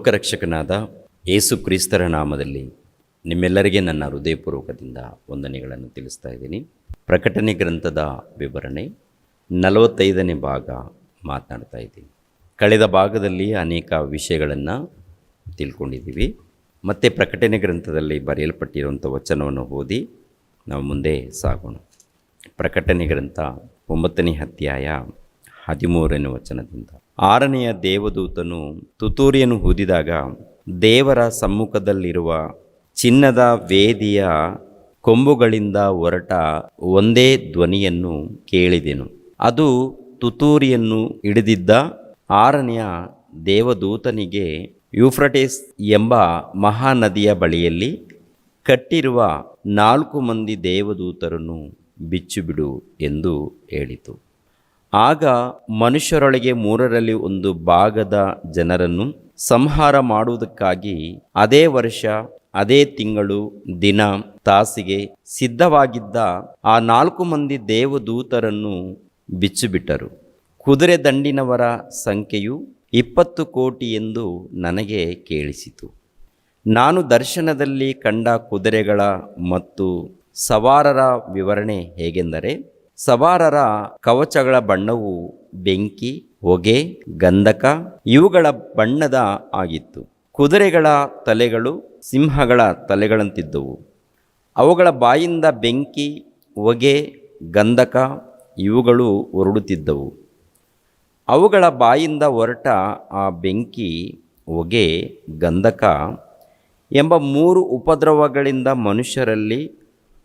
ಲೋಕರಕ್ಷಕನಾದ ಏಸು ಕ್ರಿಸ್ತರ ನಾಮದಲ್ಲಿ ನಿಮ್ಮೆಲ್ಲರಿಗೆ ನನ್ನ ಹೃದಯಪೂರ್ವಕದಿಂದ ವಂದನೆಗಳನ್ನು ತಿಳಿಸ್ತಾ ಇದ್ದೀನಿ. ಪ್ರಕಟಣೆ ಗ್ರಂಥದ ವಿವರಣೆ ನಲವತ್ತೈದನೇ ಭಾಗ ಮಾತನಾಡ್ತಾ ಇದ್ದೀನಿ. ಕಳೆದ ಭಾಗದಲ್ಲಿ ಅನೇಕ ವಿಷಯಗಳನ್ನು ತಿಳ್ಕೊಂಡಿದ್ದೀವಿ. ಮತ್ತು ಪ್ರಕಟಣೆ ಗ್ರಂಥದಲ್ಲಿ ಬರೆಯಲ್ಪಟ್ಟಿರುವಂಥ ವಚನವನ್ನು ಓದಿ ನಾವು ಮುಂದೆ ಸಾಗೋಣ. ಪ್ರಕಟಣೆ ಗ್ರಂಥ ಒಂಬತ್ತನೇ ಅಧ್ಯಾಯ ಹದಿಮೂರನೇ ವಚನದಿಂದ. ಆರನೆಯ ದೇವದೂತನು ತುತೂರಿಯನ್ನು ಊದಿದಾಗ ದೇವರ ಸಮ್ಮುಖದಲ್ಲಿರುವ ಚಿನ್ನದ ವೇದಿಯ ಕೊಂಬುಗಳಿಂದ ಹೊರಟ ಒಂದೇ ಧ್ವನಿಯನ್ನು ಕೇಳಿದೆನು. ಅದು ತುತೂರಿಯನ್ನು ಹಿಡಿದಿದ್ದ ಆರನೆಯ ದೇವದೂತನಿಗೆ ಯೂಫ್ರಟಿಸ್ ಎಂಬ ಮಹಾನದಿಯ ಬಳಿಯಲ್ಲಿ ಕಟ್ಟಿರುವ ನಾಲ್ಕು ಮಂದಿ ದೇವದೂತರನ್ನು ಬಿಚ್ಚುಬಿಡು ಎಂದು ಹೇಳಿತು. ಆಗ ಮನುಷ್ಯರೊಳಗೆ ಮೂರರಲ್ಲಿ ಒಂದು ಭಾಗದ ಜನರನ್ನು ಸಂಹಾರ ಮಾಡುವುದಕ್ಕಾಗಿ ಅದೇ ವರ್ಷ, ಅದೇ ತಿಂಗಳು, ದಿನ, ತಾಸಿಗೆ ಸಿದ್ಧವಾಗಿದ್ದ ಆ ನಾಲ್ಕು ಮಂದಿ ದೇವದೂತರನ್ನು ಬಿಚ್ಚುಬಿಟ್ಟರು. ಕುದುರೆ ದಂಡಿನವರ ಸಂಖ್ಯೆಯು ಇಪ್ಪತ್ತು ಕೋಟಿ ಎಂದು ನನಗೆ ಕೇಳಿಸಿತು. ನಾನು ದರ್ಶನದಲ್ಲಿ ಕಂಡ ಕುದುರೆಗಳ ಮತ್ತು ಸವಾರರ ವಿವರಣೆ ಹೇಗೆಂದರೆ ಸವಾರರ ಕವಚಗಳ ಬಣ್ಣವು ಬೆಂಕಿ, ಹೊಗೆ, ಗಂಧಕ, ಇವುಗಳ ಬಣ್ಣದ ಆಗಿತ್ತು. ಕುದುರೆಗಳ ತಲೆಗಳು ಸಿಂಹಗಳ ತಲೆಗಳಂತಿದ್ದವು. ಅವುಗಳ ಬಾಯಿಂದ ಬೆಂಕಿ, ಹೊಗೆ, ಗಂಧಕ, ಇವುಗಳು ಹೊರಡುತ್ತಿದ್ದವು. ಅವುಗಳ ಬಾಯಿಂದ ಹೊರಟ ಆ ಬೆಂಕಿ, ಹೊಗೆ, ಗಂಧಕ ಎಂಬ ಮೂರು ಉಪದ್ರವಗಳಿಂದ ಮನುಷ್ಯರಲ್ಲಿ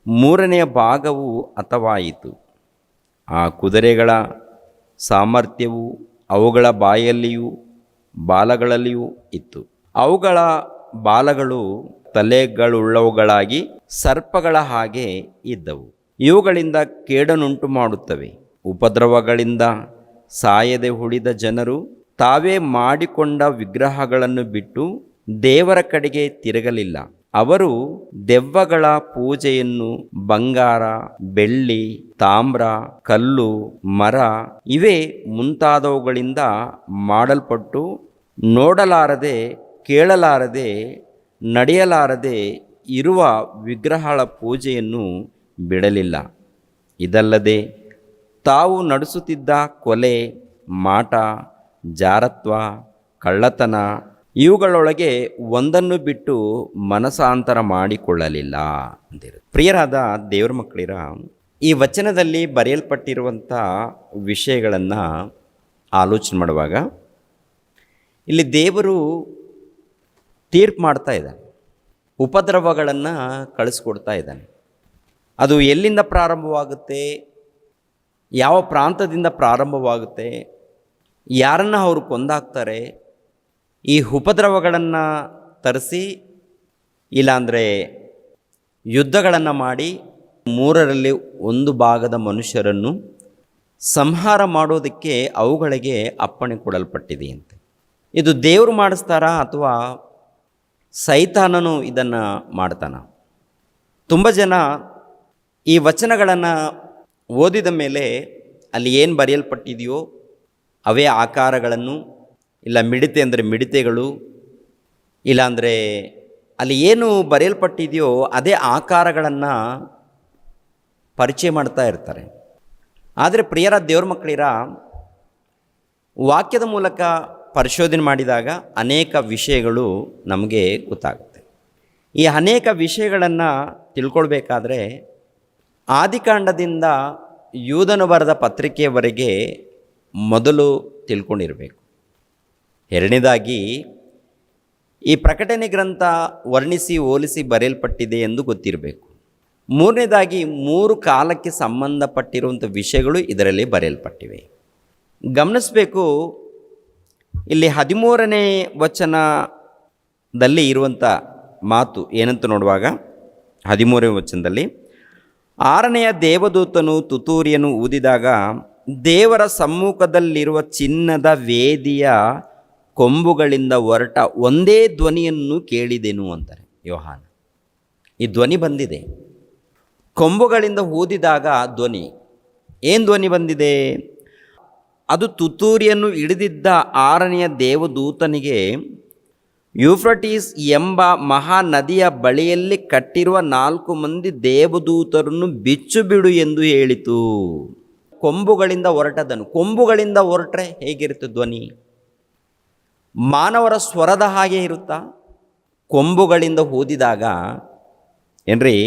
ಮೂರನೆಯ ಭಾಗವು ಹತವಾಯಿತು. ಆ ಕುದುರೆಗಳ ಸಾಮರ್ಥ್ಯವು ಅವುಗಳ ಬಾಯಲ್ಲಿಯೂ ಬಾಲಗಳಲ್ಲಿಯೂ ಇತ್ತು. ಅವುಗಳ ಬಾಲಗಳು ತಲೆಗಳುಳ್ಳವುಗಳಾಗಿ ಸರ್ಪಗಳ ಹಾಗೆ ಇದ್ದವು. ಇವುಗಳಿಂದ ಕೇಡನುಂಟು ಮಾಡುತ್ತವೆ. ಉಪದ್ರವಗಳಿಂದ ಸಾಯದೆ ಉಳಿದ ಜನರು ತಾವೇ ಮಾಡಿಕೊಂಡ ವಿಗ್ರಹಗಳನ್ನು ಬಿಟ್ಟು ದೇವರ ಕಡೆಗೆ ತಿರುಗಲಿಲ್ಲ. ಅವರು ದೆವ್ವಗಳ ಪೂಜೆಯನ್ನು ಬಂಗಾರ, ಬೆಳ್ಳಿ, ತಾಮ್ರ, ಕಲ್ಲು, ಮರ ಇವೇ ಮುಂತಾದವುಗಳಿಂದ ಮಾಡಲ್ಪಟ್ಟು ನೋಡಲಾರದೆ, ಕೇಳಲಾರದೆ, ನಡೆಯಲಾರದೆ ಇರುವ ವಿಗ್ರಹಗಳ ಪೂಜೆಯನ್ನು ಬಿಡಲಿಲ್ಲ. ಇದಲ್ಲದೆ ತಾವು ನಡೆಸುತ್ತಿದ್ದ ಕೊಲೆ, ಮಾಟ, ಜಾರತ್ವ, ಕಳ್ಳತನ ಇವುಗಳೊಳಗೆ ಒಂದನ್ನು ಬಿಟ್ಟು ಮನಸಾಂತರ ಮಾಡಿಕೊಳ್ಳಲಿಲ್ಲ ಅಂದಿರು. ಪ್ರಿಯರಾದ ದೇವರ ಮಕ್ಕಳಿರ, ಈ ವಚನದಲ್ಲಿ ಬರೆಯಲ್ಪಟ್ಟಿರುವಂಥ ವಿಷಯಗಳನ್ನು ಆಲೋಚನೆ ಮಾಡುವಾಗ ಇಲ್ಲಿ ದೇವರು ತೀರ್ಪು ಮಾಡ್ತಾ ಇದ್ದಾನೆ. ಉಪದ್ರವಗಳನ್ನು ಕಳಿಸ್ಕೊಡ್ತಾ ಇದ್ದಾನೆ. ಅದು ಎಲ್ಲಿಂದ ಪ್ರಾರಂಭವಾಗುತ್ತೆ, ಯಾವ ಪ್ರಾಂತದಿಂದ ಪ್ರಾರಂಭವಾಗುತ್ತೆ, ಯಾರನ್ನು ಅವರು ಕೊಂದಾಕ್ತಾರೆ ಈ ಉಪದ್ರವಗಳನ್ನು ತರಿಸಿ, ಇಲ್ಲಾಂದರೆ ಯುದ್ಧಗಳನ್ನು ಮಾಡಿ ಮೂರರಲ್ಲಿ ಒಂದು ಭಾಗದ ಮನುಷ್ಯರನ್ನು ಸಂಹಾರ ಮಾಡೋದಕ್ಕೆ ಅವುಗಳಿಗೆ ಅಪ್ಪಣೆ ಕೊಡಲ್ಪಟ್ಟಿದೆಯಂತೆ. ಇದು ದೇವರು ಮಾಡಿಸ್ತಾರಾ ಅಥವಾ ಸೈತಾನನು ಇದನ್ನು ಮಾಡ್ತಾನ? ತುಂಬ ಜನ ಈ ವಚನಗಳನ್ನು ಓದಿದ ಮೇಲೆ ಅಲ್ಲಿ ಏನು ಬರೆಯಲ್ಪಟ್ಟಿದೆಯೋ ಅವೇ ಆಕಾರಗಳನ್ನು ಇಲ್ಲ ಮಿಡಿತೆ ಅಂದರೆ ಮಿಡಿತೆಗಳು ಇಲ್ಲಾಂದರೆ ಅಲ್ಲಿ ಏನು ಬರೆಯಲ್ಪಟ್ಟಿದೆಯೋ ಅದೇ ಆಕಾರಗಳನ್ನು ಪರಿಚಯ ಮಾಡ್ತಾ ಇರ್ತಾರೆ. ಆದರೆ ಪ್ರಿಯರ ದೇವ್ರ ಮಕ್ಕಳಿರ, ವಾಕ್ಯದ ಮೂಲಕ ಪರಿಶೋಧನೆ ಮಾಡಿದಾಗ ಅನೇಕ ವಿಷಯಗಳು ನಮಗೆ ಗೊತ್ತಾಗುತ್ತೆ. ಈ ಅನೇಕ ವಿಷಯಗಳನ್ನು ತಿಳ್ಕೊಳ್ಬೇಕಾದ್ರೆ ಆದಿಕಾಂಡದಿಂದ ಯೂದನು ಬರೆದ ಪತ್ರಿಕೆಯವರೆಗೆ ಮೊದಲು ತಿಳ್ಕೊಂಡಿರಬೇಕು. ಎರಡನೇದಾಗಿ, ಈ ಪ್ರಕಟಣೆ ಗ್ರಂಥ ವರ್ಣಿಸಿ, ಹೋಲಿಸಿ ಬರೆಯಲ್ಪಟ್ಟಿದೆ ಎಂದು ಗೊತ್ತಿರಬೇಕು. ಮೂರನೇದಾಗಿ, ಮೂರು ಕಾಲಕ್ಕೆ ಸಂಬಂಧಪಟ್ಟಿರುವಂಥ ವಿಷಯಗಳು ಇದರಲ್ಲಿ ಬರೆಯಲ್ಪಟ್ಟಿವೆ. ಗಮನಿಸಬೇಕು, ಇಲ್ಲಿ ಹದಿಮೂರನೇ ವಚನದಲ್ಲಿ ಇರುವಂಥ ಮಾತು ಏನಂತ ನೋಡುವಾಗ, ಹದಿಮೂರನೇ ವಚನದಲ್ಲಿ, ಆರನೆಯ ದೇವದೂತನು ತುತೂರಿಯನ್ನು ಊದಿದಾಗ ದೇವರ ಸಮ್ಮುಖದಲ್ಲಿರುವ ಚಿನ್ನದ ವೇದಿಯ ಕೊಂಬುಗಳಿಂದ ಹೊರಟ ಒಂದೇ ಧ್ವನಿಯನ್ನು ಕೇಳಿದೆನು ಅಂತಾರೆ ಯೋಹಾನ. ಈ ಧ್ವನಿ ಬಂದಿದೆ. ಕೊಂಬುಗಳಿಂದ ಊದಿದಾಗ ಧ್ವನಿ. ಏನು ಧ್ವನಿ ಬಂದಿದೆ? ಅದು ತುತ್ತೂರಿಯನ್ನು ಹಿಡಿದಿದ್ದ ಆರನೆಯ ದೇವದೂತನಿಗೆ ಯೂಫ್ರಟೀಸ್ ಎಂಬ ಮಹಾನದಿಯ ಬಳಿಯಲ್ಲಿ ಕಟ್ಟಿರುವ ನಾಲ್ಕು ಮಂದಿ ದೇವದೂತರನ್ನು ಬಿಚ್ಚು ಬಿಡು ಎಂದು ಹೇಳಿತು. ಕೊಂಬುಗಳಿಂದ ಹೊರಟದನು. ಕೊಂಬುಗಳಿಂದ ಹೊರಟ್ರೆ ಹೇಗಿರುತ್ತೆ ಧ್ವನಿ? ಮಾನವರ ಸ್ವರದ ಹಾಗೆ ಇರುತ್ತಾ? ಕೊಂಬುಗಳಿಂದ ಊದಿದಾಗ, ಏನ್ರಿ,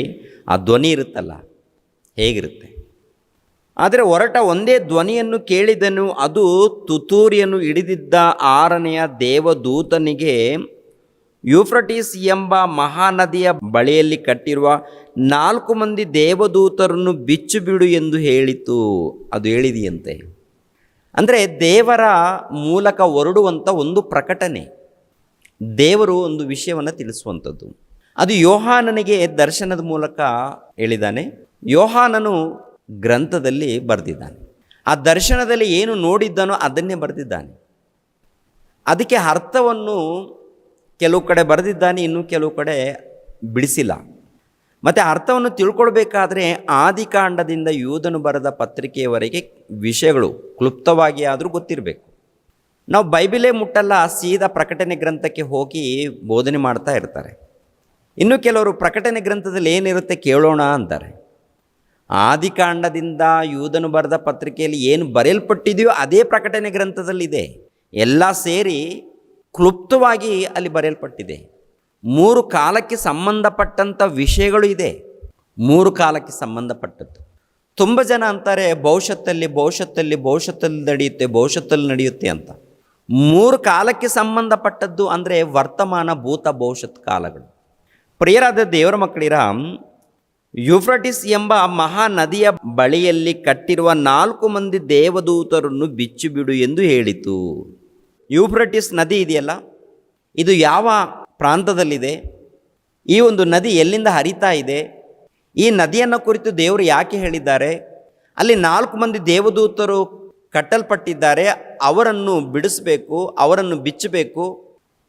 ಆ ಧ್ವನಿ ಇರುತ್ತಲ್ಲ, ಹೇಗಿರುತ್ತೆ? ಆದರೆ ಹೊರಟ ಒಂದೇ ಧ್ವನಿಯನ್ನು ಕೇಳಿದನು, ಅದು ತುತೂರಿಯನ್ನು ಹಿಡಿದಿದ್ದ ಆರನೆಯ ದೇವದೂತನಿಗೆ, ಯೂಫ್ರಟಿಸ್ ಎಂಬ ಮಹಾನದಿಯ ಬಳಿಯಲ್ಲಿ ಕಟ್ಟಿರುವ ನಾಲ್ಕು ಮಂದಿ ದೇವದೂತರನ್ನು ಬಿಚ್ಚು ಬಿಡು ಎಂದು ಹೇಳಿತು. ಅದು ಹೇಳಿದೆಯಂತೆ. ಅಂದರೆ ದೇವರ ಮೂಲಕ ಹೊರಡುವಂಥ ಒಂದು ಪ್ರಕಟಣೆ ದೇವರು ಒಂದು ವಿಷಯವನ್ನು ತಿಳಿಸುವಂಥದ್ದು ಅದು ಯೋಹಾನನಿಗೆ ದರ್ಶನದ ಮೂಲಕ ಹೇಳಿದ್ದಾನೆ. ಯೋಹಾನನು ಗ್ರಂಥದಲ್ಲಿ ಬರೆದಿದ್ದಾನೆ. ಆ ದರ್ಶನದಲ್ಲಿ ಏನು ನೋಡಿದ್ದಾನೋ ಅದನ್ನೇ ಬರೆದಿದ್ದಾನೆ. ಅದಕ್ಕೆ ಅರ್ಥವನ್ನು ಕೆಲವು ಕಡೆ ಬರೆದಿದ್ದಾನೆ, ಇನ್ನೂ ಕೆಲವು ಕಡೆ ಬಿಡಿಸಿಲ್ಲ. ಮತ್ತು ಅರ್ಥವನ್ನು ತಿಳ್ಕೊಳ್ಬೇಕಾದ್ರೆ ಆದಿಕಾಂಡದಿಂದ ಯೂದನು ಬರೆದ ಪತ್ರಿಕೆಯವರೆಗೆ ವಿಷಯಗಳು ಕ್ಲುಪ್ತವಾಗಿ ಆದರೂ ಗೊತ್ತಿರಬೇಕು. ನಾವು ಬೈಬಿಲೇ ಮುಟ್ಟಲ್ಲ, ಸೀದಾ ಪ್ರಕಟಣೆ ಗ್ರಂಥಕ್ಕೆ ಹೋಗಿ ಬೋಧನೆ ಮಾಡ್ತಾ ಇರ್ತಾರೆ. ಇನ್ನು ಕೆಲವರು ಪ್ರಕಟಣೆ ಗ್ರಂಥದಲ್ಲಿ ಏನಿರುತ್ತೆ ಕೇಳೋಣ ಅಂತಾರೆ. ಆದಿಕಾಂಡದಿಂದ ಯೂದನು ಬರೆದ ಪತ್ರಿಕೆಯಲ್ಲಿ ಏನು ಬರೆಯಲ್ಪಟ್ಟಿದೆಯೋ ಅದೇ ಪ್ರಕಟಣೆ ಗ್ರಂಥದಲ್ಲಿದೆ. ಎಲ್ಲ ಸೇರಿ ಕ್ಲುಪ್ತವಾಗಿ ಅಲ್ಲಿ ಬರೆಯಲ್ಪಟ್ಟಿದೆ. ಮೂರು ಕಾಲಕ್ಕೆ ಸಂಬಂಧಪಟ್ಟಂಥ ವಿಷಯಗಳು ಇದೆ. ಮೂರು ಕಾಲಕ್ಕೆ ಸಂಬಂಧಪಟ್ಟದ್ದು. ತುಂಬ ಜನ ಅಂತಾರೆ, ಭವಿಷ್ಯತ್ತಲ್ಲಿ ಭವಿಷ್ಯತ್ತಲ್ಲಿ ಭವಿಷ್ಯತ್ತಲ್ಲಿ ನಡೆಯುತ್ತೆ ಭವಿಷ್ಯತ್ತಲ್ಲಿ ನಡೆಯುತ್ತೆ ಅಂತ. ಮೂರು ಕಾಲಕ್ಕೆ ಸಂಬಂಧಪಟ್ಟದ್ದು ಅಂದರೆ ವರ್ತಮಾನ, ಭೂತ, ಭವಿಷ್ಯತ್ ಕಾಲಗಳು. ಪ್ರಿಯರಾದ ದೇವರ ಮಕ್ಕಳಿರ, ಯುಫ್ರಟಿಸ್ ಎಂಬ ಮಹಾ ನದಿಯ ಬಳಿಯಲ್ಲಿ ಕಟ್ಟಿರುವ ನಾಲ್ಕು ಮಂದಿ ದೇವದೂತರನ್ನು ಬಿಚ್ಚು ಬಿಡು ಎಂದು ಹೇಳಿತು. ಯೂಫ್ರಟಿಸ್ ನದಿ ಇದೆಯಲ್ಲ? ಇದು ಯಾವ ಪ್ರಾಂತದಲ್ಲಿದೆ. ಈ ಒಂದು ನದಿ ಎಲ್ಲಿಂದ ಹರಿತಾ ಇದೆ? ಈ ನದಿಯನ್ನು ಕುರಿತು ದೇವರು ಯಾಕೆ ಹೇಳಿದ್ದಾರೆ? ಅಲ್ಲಿ ನಾಲ್ಕು ಮಂದಿ ದೇವದೂತರು ಕಟ್ಟಲ್ಪಟ್ಟಿದ್ದಾರೆ. ಅವರನ್ನು ಬಿಡಿಸಬೇಕು, ಅವರನ್ನು ಬಿಚ್ಚಬೇಕು.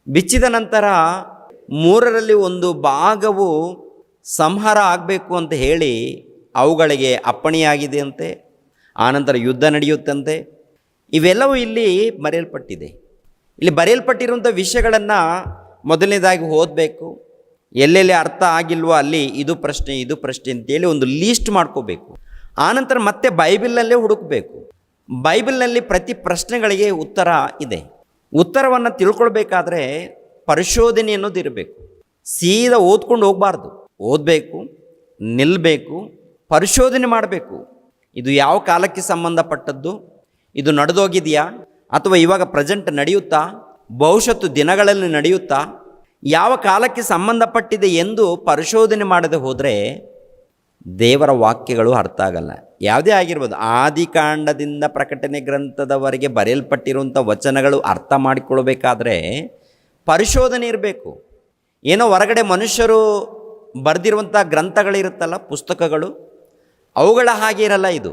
ಬಿಚ್ಚಿದ ನಂತರ ಮೂರರಲ್ಲಿ ಒಂದು ಭಾಗವು ಸಂಹಾರ ಆಗಬೇಕು ಅಂತ ಹೇಳಿ ಅವುಗಳಿಗೆ ಅಪ್ಪಣೆಯಾಗಿದೆ ಅಂತೆ ಆನಂತರ ಯುದ್ಧ ನಡೆಯುತ್ತಂತೆ. ಇವೆಲ್ಲವೂ ಇಲ್ಲಿ ಬರೆಯಲ್ಪಟ್ಟಿದೆ. ಇಲ್ಲಿ ಬರೆಯಲ್ಪಟ್ಟಿರುವಂಥ ವಿಷಯಗಳನ್ನು ಮೊದಲನೇದಾಗಿ ಓದಬೇಕು. ಎಲ್ಲೆಲ್ಲಿ ಅರ್ಥ ಆಗಿಲ್ವೋ ಅಲ್ಲಿ ಇದು ಪ್ರಶ್ನೆ ಇದು ಪ್ರಶ್ನೆ ಅಂತೇಳಿ ಒಂದು ಲೀಸ್ಟ್ ಮಾಡ್ಕೋಬೇಕು. ಆನಂತರ ಮತ್ತೆ ಬೈಬಿಲ್ನಲ್ಲೇ ಹುಡುಕಬೇಕು. ಬೈಬಿಲ್ನಲ್ಲಿ ಪ್ರತಿ ಪ್ರಶ್ನೆಗಳಿಗೆ ಉತ್ತರ ಇದೆ. ಉತ್ತರವನ್ನು ತಿಳ್ಕೊಳ್ಬೇಕಾದ್ರೆ ಪರಿಶೋಧನೆ ಅನ್ನೋದು ಇರಬೇಕು. ಸೀದಾ ಓದ್ಕೊಂಡು ಹೋಗಬಾರ್ದು. ಓದಬೇಕು ನಿಲ್ಲಬೇಕು ಪರಿಶೋಧನೆ ಮಾಡಬೇಕು. ಇದು ಯಾವ ಕಾಲಕ್ಕೆ ಸಂಬಂಧಪಟ್ಟದ್ದು? ಇದು ನಡೆದೋಗಿದೆಯಾ? ಅಥವಾ ಇವಾಗ ಪ್ರೆಸೆಂಟ್ ನಡೆಯುತ್ತಾ? ಭವಿಷ್ಯತ್ತು ದಿನಗಳಲ್ಲಿ ನಡೆಯುತ್ತಾ? ಯಾವ ಕಾಲಕ್ಕೆ ಸಂಬಂಧಪಟ್ಟಿದೆ ಎಂದು ಪರಿಶೋಧನೆ ಮಾಡದೆ ಹೋದರೆ ದೇವರ ವಾಕ್ಯಗಳು ಅರ್ಥ ಆಗಲ್ಲ. ಯಾವುದೇ ಆಗಿರ್ಬೋದು, ಆದಿಕಾಂಡದಿಂದ ಪ್ರಕಟಣೆ ಗ್ರಂಥದವರೆಗೆ ಬರೆಯಲ್ಪಟ್ಟಿರುವಂಥ ವಚನಗಳು ಅರ್ಥ ಮಾಡಿಕೊಳ್ಬೇಕಾದ್ರೆ ಪರಿಶೋಧನೆ ಇರಬೇಕು. ಏನೋ ಹೊರಗಡೆ ಮನುಷ್ಯರು ಬರೆದಿರುವಂಥ ಗ್ರಂಥಗಳಿರುತ್ತಲ್ಲ, ಪುಸ್ತಕಗಳು? ಅವುಗಳ ಹಾಗೆ ಇರಲ್ಲ ಇದು.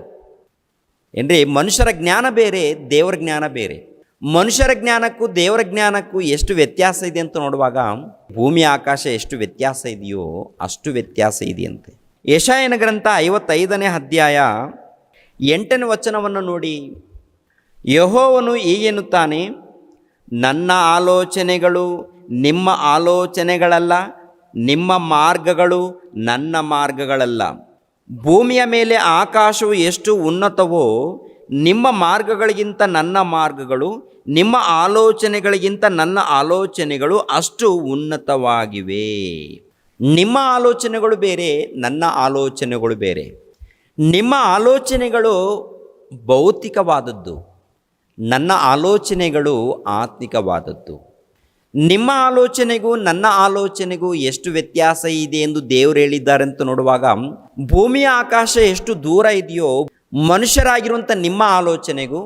ಏನ್ರಿ, ಮನುಷ್ಯರ ಜ್ಞಾನ ಬೇರೆ, ದೇವರ ಜ್ಞಾನ ಬೇರೆ. ಮನುಷ್ಯರ ಜ್ಞಾನಕ್ಕೂ ದೇವರ ಜ್ಞಾನಕ್ಕೂ ಎಷ್ಟು ವ್ಯತ್ಯಾಸ ಇದೆ ಅಂತ ನೋಡುವಾಗ, ಭೂಮಿ ಆಕಾಶ ಎಷ್ಟು ವ್ಯತ್ಯಾಸ ಇದೆಯೋ ಅಷ್ಟು ವ್ಯತ್ಯಾಸ ಇದೆಯಂತೆ. ಯಶಾಯನ ಗ್ರಂಥ ಐವತ್ತೈದನೇ ಅಧ್ಯಾಯ ಎಂಟನೇ ವಚನವನ್ನು ನೋಡಿ, ಯಹೋವನು ಹೀಗೆನ್ನುತ್ತಾನೆ ನನ್ನ ಆಲೋಚನೆಗಳು ನಿಮ್ಮ ಆಲೋಚನೆಗಳಲ್ಲ, ನಿಮ್ಮ ಮಾರ್ಗಗಳು ನನ್ನ ಮಾರ್ಗಗಳಲ್ಲ. ಭೂಮಿಯ ಮೇಲೆ ಆಕಾಶವು ಎಷ್ಟು ಉನ್ನತವೋ ನಿಮ್ಮ ಮಾರ್ಗಗಳಿಗಿಂತ ನನ್ನ ಮಾರ್ಗಗಳು, ನಿಮ್ಮ ಆಲೋಚನೆಗಳಿಗಿಂತ ನನ್ನ ಆಲೋಚನೆಗಳು ಅಷ್ಟು ಉನ್ನತವಾಗಿವೆ. ನಿಮ್ಮ ಆಲೋಚನೆಗಳು ಬೇರೆ, ನನ್ನ ಆಲೋಚನೆಗಳು ಬೇರೆ. ನಿಮ್ಮ ಆಲೋಚನೆಗಳು ಭೌತಿಕವಾದದ್ದು. ನನ್ನ ಆಲೋಚನೆಗಳು ಆತ್ಮಿಕವಾದದ್ದು. ನಿಮ್ಮ ಆಲೋಚನೆಗೂ, ನನ್ನ ಆಲೋಚನೆಗೂ ಎಷ್ಟು ವ್ಯತ್ಯಾಸ ಇದೆ ಎಂದು ದೇವರು ಹೇಳಿದ್ದಾರೆ ಅಂತ ನೋಡುವಾಗ ಭೂಮಿಯ ಆಕಾಶ ಎಷ್ಟು ದೂರ ಇದೆಯೋ ಮನುಷ್ಯರಾಗಿರುವಂಥ ನಿಮ್ಮ ಆಲೋಚನೆಗೂ,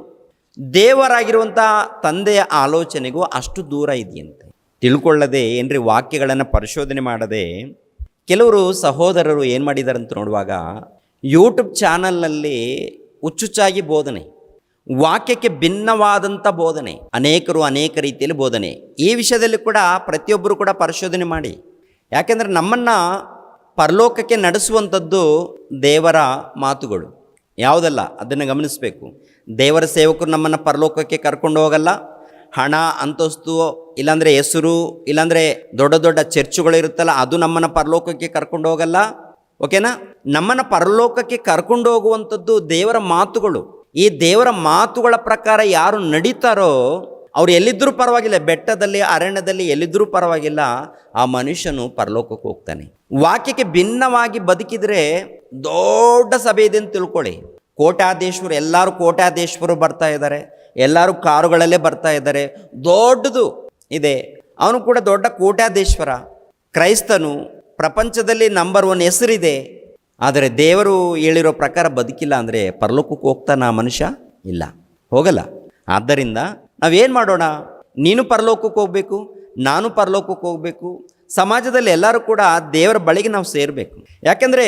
ದೇವರಾಗಿರುವಂಥ ತಂದೆಯ ಆಲೋಚನೆಗೂ ಅಷ್ಟು ದೂರ ಇದೆಯಂತೆ. ತಿಳ್ಕೊಳ್ಳದೆ, ಏನ್ರಿ ವಾಕ್ಯಗಳನ್ನು ಪರಿಶೋಧನೆ ಮಾಡದೆ, ಕೆಲವರು ಸಹೋದರರು ಏನು ಮಾಡಿದ್ದಾರೆ ಅಂತ ನೋಡುವಾಗ ಯೂಟ್ಯೂಬ್ ಚಾನಲ್ನಲ್ಲಿ ಹುಚ್ಚುಚ್ಚಾಗಿ ಬೋಧನೆ, ವಾಕ್ಯಕ್ಕೆ ಭಿನ್ನವಾದಂಥ ಬೋಧನೆ, ಅನೇಕರು ಅನೇಕ ರೀತಿಯಲ್ಲಿ ಬೋಧನೆ. ಈ ವಿಷಯದಲ್ಲಿ ಕೂಡ ಪ್ರತಿಯೊಬ್ಬರು ಕೂಡ ಪರಿಶೋಧನೆ ಮಾಡಿ. ಯಾಕೆಂದರೆ ನಮ್ಮನ್ನು ಪರಲೋಕಕ್ಕೆ ನಡೆಸುವಂಥದ್ದು ದೇವರ ಮಾತುಗಳು. ಯಾವುದಲ್ಲ? ಅದನ್ನು ಗಮನಿಸಬೇಕು. ದೇವರ ಸೇವಕರು ನಮ್ಮನ್ನು ಪರಲೋಕಕ್ಕೆ ಕರ್ಕೊಂಡು ಹೋಗಲ್ಲ. ಹಣ, ಅಂತಸ್ತು, ಇಲ್ಲಾಂದರೆ ಹೆಸರು, ಇಲ್ಲಾಂದರೆ ದೊಡ್ಡ ದೊಡ್ಡ ಚರ್ಚುಗಳಿರುತ್ತಲ್ಲ ಅದು ನಮ್ಮನ್ನು ಪರಲೋಕಕ್ಕೆ ಕರ್ಕೊಂಡು ಹೋಗಲ್ಲ. ಓಕೆನಾ? ನಮ್ಮನ್ನು ಪರಲೋಕಕ್ಕೆ ಕರ್ಕೊಂಡು ಹೋಗುವಂಥದ್ದು ದೇವರ ಮಾತುಗಳು. ಈ ದೇವರ ಮಾತುಗಳ ಪ್ರಕಾರ ಯಾರು ನಡೀತಾರೋ, ಅವ್ರು ಎಲ್ಲಿದ್ದರೂ ಪರವಾಗಿಲ್ಲ. ಬೆಟ್ಟದಲ್ಲಿ, ಅರಣ್ಯದಲ್ಲಿ ಎಲ್ಲಿದ್ದರೂ ಪರವಾಗಿಲ್ಲ. ಆ ಮನುಷ್ಯನು ಪರಲೋಕಕ್ಕೆ ಹೋಗ್ತಾನೆ. ವಾಕ್ಯಕ್ಕೆ ಭಿನ್ನವಾಗಿ ಬದುಕಿದರೆ ದೊಡ್ಡ ಸಭೆ ಇದೆ ಅಂತ ತಿಳ್ಕೊಳ್ಳಿ. ಕೋಟ್ಯಾಧೀಶ್ವರು, ಎಲ್ಲರೂ ಕೋಟ್ಯಾಧೀಶ್ವರು ಬರ್ತಾ ಇದ್ದಾರೆ. ಎಲ್ಲರೂ ಕಾರುಗಳಲ್ಲೇ ಬರ್ತಾ ಇದ್ದಾರೆ. ದೊಡ್ಡದು ಇದೆ. ಅವನು ಕೂಡ ದೊಡ್ಡ ಕೋಟಾದೇಶ್ವರ ಕ್ರೈಸ್ತನು ಪ್ರಪಂಚದಲ್ಲಿ ನಂಬರ್ ಒನ್ ಹೆಸರಿದೆ. ಆದರೆ ದೇವರು ಹೇಳಿರೋ ಪ್ರಕಾರ ಬದುಕಿಲ್ಲ ಅಂದರೆ ಪರಲೋಕಕ್ಕೆ ಹೋಗ್ತಾನ ಮನುಷ್ಯ ಇಲ್ಲ. ಹೋಗಲ್ಲ. ಆದ್ದರಿಂದ ನಾವೇನು ಮಾಡೋಣ? ನೀನು ಪರಲೋಕಕ್ಕೆ ಹೋಗಬೇಕು, ನಾನು ಪರಲೋಕಕ್ಕೆ ಹೋಗಬೇಕು. ಸಮಾಜದಲ್ಲಿ ಎಲ್ಲರೂ ಕೂಡ ದೇವರ ಬಳಿಗೆ ನಾವು ಸೇರಬೇಕು. ಯಾಕೆಂದರೆ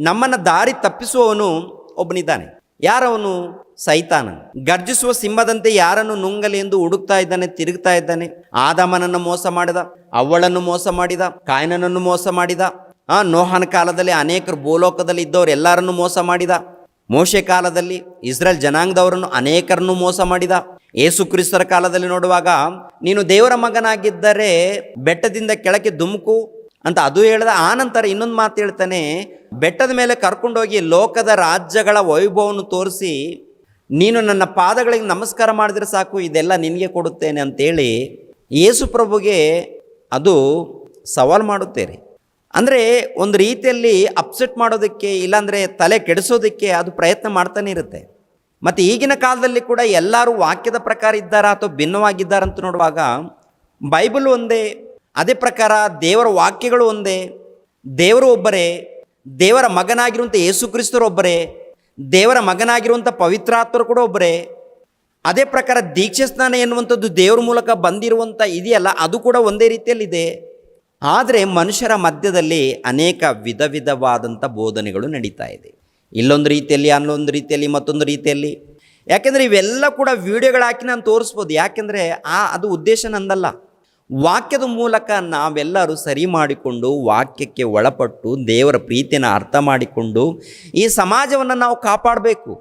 ನಮ್ಮನ್ನು ದಾರಿ ತಪ್ಪಿಸುವವನು ಒಬ್ಬನಿದ್ದಾನೆ. ಯಾರವನು? ಸೈತಾನ. ಗರ್ಜಿಸುವ ಸಿಂಹದಂತೆ ಯಾರನ್ನು ನುಂಗಲಿ ಎಂದು ಹುಡುಕ್ತಾ ಇದ್ದಾನೆ, ತಿರುಗ್ತಾ ಇದ್ದಾನೆ? ಆದಾಮನನ್ನು ಮೋಸ ಮಾಡಿದ ಅವಳನ್ನು ಮೋಸ ಮಾಡಿದ, ಕಾಯನನನ್ನು ಮೋಸ ಮಾಡಿದ, ಆ ನೋಹನ ಕಾಲದಲ್ಲಿ ಅನೇಕರು ಭೂಲೋಕದಲ್ಲಿ ಇದ್ದವರು ಎಲ್ಲರನ್ನು ಮೋಸ ಮಾಡಿದ, ಮೋಶೆ ಕಾಲದಲ್ಲಿ ಇಸ್ರೇಲ್ ಜನಾಂಗದವರನ್ನು ಅನೇಕರನ್ನು ಮೋಸ ಮಾಡಿದ ಏಸು ಕ್ರಿಸ್ತರ ಕಾಲದಲ್ಲಿ ನೋಡುವಾಗ, ನೀನು ದೇವರ ಮಗನಾಗಿದ್ದರೆ ಬೆಟ್ಟದಿಂದ ಕೆಳಕ್ಕೆ ಧುಮುಕು ಅಂತ ಅದು ಹೇಳಿದ, ಆ ನಂತರ ಇನ್ನೊಂದು ಮಾತು ಹೇಳ್ತಾನೆ, ಬೆಟ್ಟದ ಮೇಲೆ ಕರ್ಕೊಂಡೋಗಿ ಲೋಕದ ರಾಜ್ಯಗಳ ವೈಭವವನ್ನು ತೋರಿಸಿ, ನೀನು ನನ್ನ ಪಾದಗಳಿಗೆ ನಮಸ್ಕಾರ ಮಾಡಿದರೆ ಸಾಕು, ಇದೆಲ್ಲ ನಿನಗೆ ಕೊಡುತ್ತೇನೆ ಅಂತೇಳಿ ಯೇಸು ಪ್ರಭುಗೆ ಅದು ಸವಾಲು ಮಾಡುತ್ತೇರಿ. ಅಂದರೆ ಒಂದು ರೀತಿಯಲ್ಲಿ ಅಪ್ಸೆಟ್ ಮಾಡೋದಕ್ಕೆ ಇಲ್ಲಾಂದರೆ ತಲೆ ಕೆಡಿಸೋದಕ್ಕೆ ಅದು ಪ್ರಯತ್ನ ಮಾಡ್ತಾನೆ ಇರುತ್ತೆ. ಮತ್ತು ಈಗಿನ ಕಾಲದಲ್ಲಿ ಕೂಡ ಎಲ್ಲರೂ ವಾಕ್ಯದ ಪ್ರಕಾರ ಇದ್ದಾರಾ ಅಥವಾ ಭಿನ್ನವಾಗಿದ್ದಾರಂತ ನೋಡುವಾಗ, ಬೈಬಲ್ ಒಂದೇ ಅದೇ ಪ್ರಕಾರ ದೇವರ ವಾಕ್ಯಗಳು ಒಂದೇ. ದೇವರು ಒಬ್ಬರೇ, ದೇವರ ಮಗನಾಗಿರುವಂಥ ಯೇಸು ಕ್ರಿಸ್ತರೊಬ್ಬರೇ ದೇವರ ಮಗನಾಗಿರುವಂಥ ಪವಿತ್ರಾತ್ಮರು ಕೂಡ ಒಬ್ಬರೇ. ಅದೇ ಪ್ರಕಾರ ದೀಕ್ಷೆ ಸ್ನಾನ ಎನ್ನುವಂಥದ್ದು ದೇವರ ಮೂಲಕ ಬಂದಿರುವಂಥ ಇದೆಯಲ್ಲ, ಅದು ಕೂಡ ಒಂದೇ ರೀತಿಯಲ್ಲಿದೆ. ಆದರೆ ಮನುಷ್ಯರ ಮಧ್ಯದಲ್ಲಿ ಅನೇಕ ವಿಧ ವಿಧವಾದಂಥ ಬೋಧನೆಗಳು ನಡೀತಾ ಇದೆ. ಇಲ್ಲೊಂದು ರೀತಿಯಲ್ಲಿ, ಅಲ್ಲೊಂದು ರೀತಿಯಲ್ಲಿ, ಮತ್ತೊಂದು ರೀತಿಯಲ್ಲಿ. ಯಾಕೆಂದರೆ ಇವೆಲ್ಲ ಕೂಡ ವಿಡಿಯೋಗಳಾಕಿ ನಾನು ತೋರಿಸ್ಬೋದು. ಯಾಕೆಂದರೆ ಆ, ಅದು ಉದ್ದೇಶ ನಂದಲ್ಲ. ವಾಕ್ಯದ ಮೂಲಕ ನಾವೆಲ್ಲರೂ ಸರಿ ಮಾಡಿಕೊಂಡು ವಾಕ್ಯಕ್ಕೆ ಒಳಪಟ್ಟು ದೇವರ ಪ್ರೀತಿಯನ್ನು ಅರ್ಥ ಮಾಡಿಕೊಂಡು ಈ ಸಮಾಜವನ್ನು ನಾವು ಕಾಪಾಡಬೇಕು.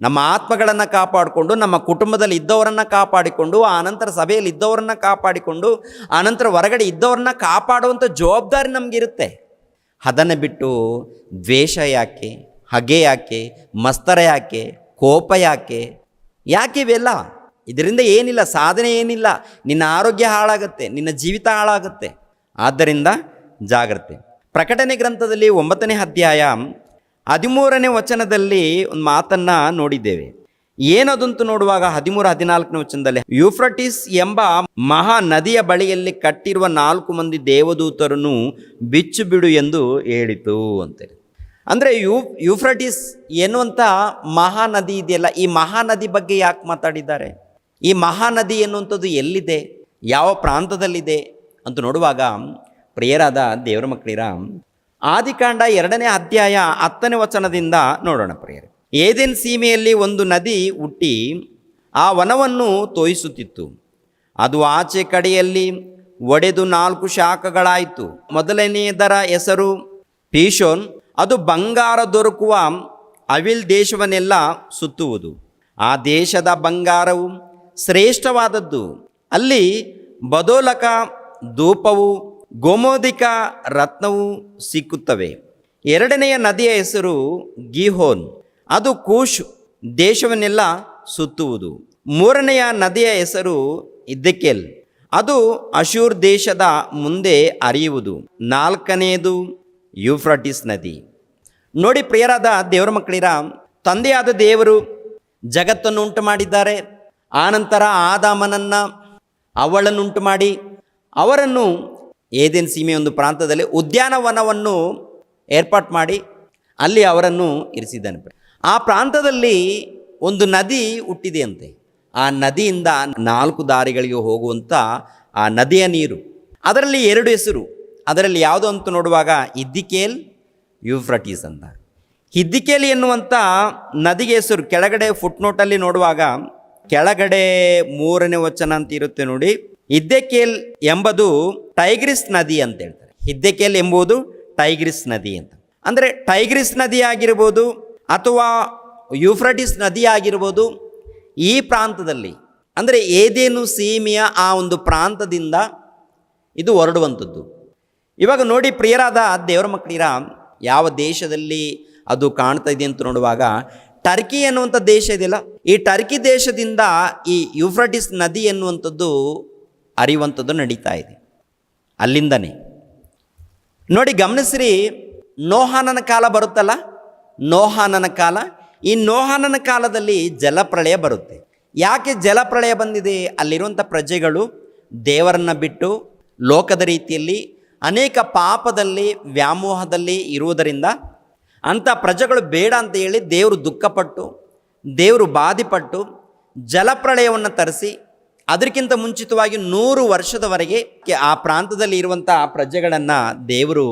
ನಮ್ಮ ಆತ್ಮಗಳನ್ನು ಕಾಪಾಡಿಕೊಂಡು, ನಮ್ಮ ಕುಟುಂಬದಲ್ಲಿ ಇದ್ದವರನ್ನು ಕಾಪಾಡಿಕೊಂಡು, ಆನಂತರ ಸಭೆಯಲ್ಲಿ ಇದ್ದವರನ್ನು ಕಾಪಾಡಿಕೊಂಡು, ಆನಂತರ ಹೊರಗಡೆ ಇದ್ದವ್ರನ್ನ ಕಾಪಾಡುವಂಥ ಜವಾಬ್ದಾರಿ ನಮಗಿರುತ್ತೆ. ಅದನ್ನು ಬಿಟ್ಟು ದ್ವೇಷ ಯಾಕೆ, ಹಗೆ ಯಾಕೆ, ಮಸ್ತರ ಯಾಕೆ, ಕೋಪ ಯಾಕೆ ಯಾಕೆ ಇವೆಲ್ಲ? ಇದರಿಂದ ಏನಿಲ್ಲ, ಸಾಧನೆ ಏನಿಲ್ಲ. ನಿನ್ನ ಆರೋಗ್ಯ ಹಾಳಾಗುತ್ತೆ, ನಿನ್ನ ಜೀವಿತ ಹಾಳಾಗುತ್ತೆ. ಆದ್ದರಿಂದ ಜಾಗ್ರತೆ. ಪ್ರಕಟಣೆ ಗ್ರಂಥದಲ್ಲಿ ಒಂಬತ್ತನೇ ಅಧ್ಯಾಯ ಹದಿಮೂರನೇ ವಚನದಲ್ಲಿ ಒಂದು ಮಾತನ್ನು ನೋಡಿದ್ದೇವೆ. ಏನದಂತೂ ನೋಡುವಾಗ ಹದಿಮೂರು ಹದಿನಾಲ್ಕನೇ ವಚನದಲ್ಲಿ, ಯೂಫ್ರಟಿಸ್ ಎಂಬ ಮಹಾ ನದಿಯ ಬಳಿಯಲ್ಲಿ ಕಟ್ಟಿರುವ ನಾಲ್ಕು ಮಂದಿ ದೇವದೂತರನ್ನು ಬಿಚ್ಚು ಬಿಡು ಎಂದು ಹೇಳಿತು ಅಂತೇಳಿ ಅಂದರೆ ಯೂ, ಯೂಫ್ರಟಿಸ್ ಎನ್ನುವಂಥ ಮಹಾನದಿ ಇದೆಯಲ್ಲ, ಈ ಮಹಾನದಿ ಬಗ್ಗೆ ಯಾಕೆ ಮಾತಾಡಿದ್ದಾರೆ? ಈ ಮಹಾನದಿ ಎನ್ನುವಂಥದ್ದು ಎಲ್ಲಿದೆ? ಯಾವ ಪ್ರಾಂತದಲ್ಲಿದೆ? ಅಂತ ನೋಡುವಾಗ ಪ್ರಿಯರಾದ ದೇವರ ಮಕ್ಕಳಿರ, ಆದಿಕಾಂಡ ಎರಡನೇ ಅಧ್ಯಾಯ ಹತ್ತನೇ ವಚನದಿಂದ ನೋಡೋಣ ಪ್ರಿಯರು. ಏದೆನ್ ಸೀಮೆಯಲ್ಲಿ ಒಂದು ನದಿ ಹುಟ್ಟಿ, ಆ ವನವನ್ನು ತೋಯಿಸುತ್ತಿತ್ತು. ಅದು ಆಚೆ ಕಡೆಯಲ್ಲಿ ಒಡೆದು ನಾಲ್ಕು ಶಾಖಗಳಾಯಿತು. ಮೊದಲನೆಯದರ ಹೆಸರು ಪೀಶೋನ್. ಅದು ಬಂಗಾರ ದೊರಕುವ ಅವಿಲ್ ದೇಶವನ್ನೆಲ್ಲ ಸುತ್ತುವುದು. ಆ ದೇಶದ ಬಂಗಾರವು ಶ್ರೇಷ್ಠವಾದದ್ದು. ಅಲ್ಲಿ ಬದೋಲಕ ಧೂಪವು, ಗೋಮೋದಿಕ ರತ್ನವು ಸಿಕ್ಕುತ್ತವೆ. ಎರಡನೆಯ ನದಿಯ ಹೆಸರು ಗಿಹೋನ್. ಅದು ಕೂಶ್ ದೇಶವನ್ನೆಲ್ಲ ಸುತ್ತುವುದು. ಮೂರನೆಯ ನದಿಯ ಹೆಸರು ಇದ್ದಕೆಲ್. ಅದು ಅಶೂರ್ ದೇಶದ ಮುಂದೆ ಅರಿಯುವುದು ನಾಲ್ಕನೆಯದು ಯೂಫ್ರಟಿಸ್ ನದಿ. ನೋಡಿ ಪ್ರಿಯರಾದ ದೇವರ ಮಕ್ಕಳಿರ, ತಂದೆಯಾದ ದೇವರು ಜಗತ್ತನ್ನು ಉಂಟು ಮಾಡಿದ್ದಾರೆ ಆನಂತರ ಆದಾಮನನ್ನು ಅವಳನ್ನುಂಟು ಮಾಡಿ ಅವರನ್ನು ಏದೇನ್ ಸೀಮೆ ಒಂದು ಪ್ರಾಂತದಲ್ಲಿ ಉದ್ಯಾನವನವನ್ನು ಏರ್ಪಾಟ್ ಮಾಡಿ ಅಲ್ಲಿ ಅವರನ್ನು ಇರಿಸಿದ್ದಾನೆ. ಆ ಪ್ರಾಂತದಲ್ಲಿ ಒಂದು ನದಿ ಹುಟ್ಟಿದೆಯಂತೆ. ಆ ನದಿಯಿಂದ ನಾಲ್ಕು ದಾರಿಗಳಿಗೆ ಹೋಗುವಂಥ ಆ ನದಿಯ ನೀರು. ಅದರಲ್ಲಿ ಎರಡು ಹೆಸರು. ಅದರಲ್ಲಿ ಯಾವುದು ಅಂತ ನೋಡುವಾಗ ಇದ್ದಿಕೇಲ್ ಯುಫ್ರಟೀಸ್ ಅಂತ. ಹಿದ್ದಿಕೇಲಿ ಎನ್ನುವಂಥ ನದಿಗೆ ಹೆಸರು. ಕೆಳಗಡೆ ಫುಟ್ನೋಟಲ್ಲಿ ನೋಡುವಾಗ ಕೆಳಗಡೆ ಮೂರನೇ ವಚನ ಅಂತ ಇರುತ್ತೆ ನೋಡಿ, ಹಿದ್ದೆಕೇಲ್ ಎಂಬುದು ಟೈಗ್ರಿಸ್ ನದಿ ಅಂತ ಹೇಳ್ತಾರೆ. ಹಿದ್ದೆಕೇಲ್ ಎಂಬುದು ಟೈಗ್ರಿಸ್ ನದಿ ಅಂತ. ಅಂದರೆ ಟೈಗ್ರಿಸ್ ನದಿ ಆಗಿರ್ಬೋದು ಅಥವಾ ಯೂಫ್ರಟಿಸ್ ನದಿ ಆಗಿರ್ಬೋದು ಈ ಪ್ರಾಂತದಲ್ಲಿ. ಅಂದರೆ ಏದೇನು ಸೀಮೆಯ ಆ ಒಂದು ಪ್ರಾಂತದಿಂದ ಇದು ಹೊರಡುವಂಥದ್ದು. ಇವಾಗ ನೋಡಿ ಪ್ರಿಯರಾದ ದೇವರ ಮಕ್ಕಳಿರ, ಯಾವ ದೇಶದಲ್ಲಿ ಅದು ಕಾಣ್ತಾ ಇದೆ ಅಂತ ನೋಡುವಾಗ ಟರ್ಕಿ ಎನ್ನುವಂಥ ದೇಶ ಇದೆಯಲ್ಲ? ಈ ಟರ್ಕಿ ದೇಶದಿಂದ ಈ ಯುಫ್ರಟಿಸ್ ನದಿ ಎನ್ನುವಂಥದ್ದು ಅರಿಯುವಂಥದ್ದು ನಡೀತಾ ಇದೆ. ಅಲ್ಲಿಂದನೇ. ನೋಡಿ ಗಮನಿಸ್ರಿ, ನೋಹಾನನ ಕಾಲ ಬರುತ್ತಲ್ಲ? ನೋಹಾನನ ಕಾಲ. ಈ ನೋಹಾನನ ಕಾಲದಲ್ಲಿ ಜಲಪ್ರಳಯ ಬರುತ್ತೆ. ಯಾಕೆ ಜಲಪ್ರಳಯ ಬಂದಿದೆ? ಅಲ್ಲಿರುವಂಥ ಪ್ರಜೆಗಳು ದೇವರನ್ನು ಬಿಟ್ಟು ಲೋಕದ ರೀತಿಯಲ್ಲಿ ಅನೇಕ ಪಾಪದಲ್ಲಿ ವ್ಯಾಮೋಹದಲ್ಲಿ ಇರುವುದರಿಂದ ಅಂಥ ಪ್ರಜೆಗಳು ಬೇಡ ಅಂತ ಹೇಳಿ ದೇವರು ದುಃಖಪಟ್ಟು, ದೇವರು ಬಾಧಿಪಟ್ಟು ಜಲಪ್ರಳಯವನ್ನು ತರಿಸಿ ಅದಕ್ಕಿಂತ ಮುಂಚಿತವಾಗಿ ನೂರು ವರ್ಷದವರೆಗೆ ಆ ಪ್ರಾಂತದಲ್ಲಿ ಇರುವಂಥ ಪ್ರಜೆಗಳನ್ನು ದೇವರು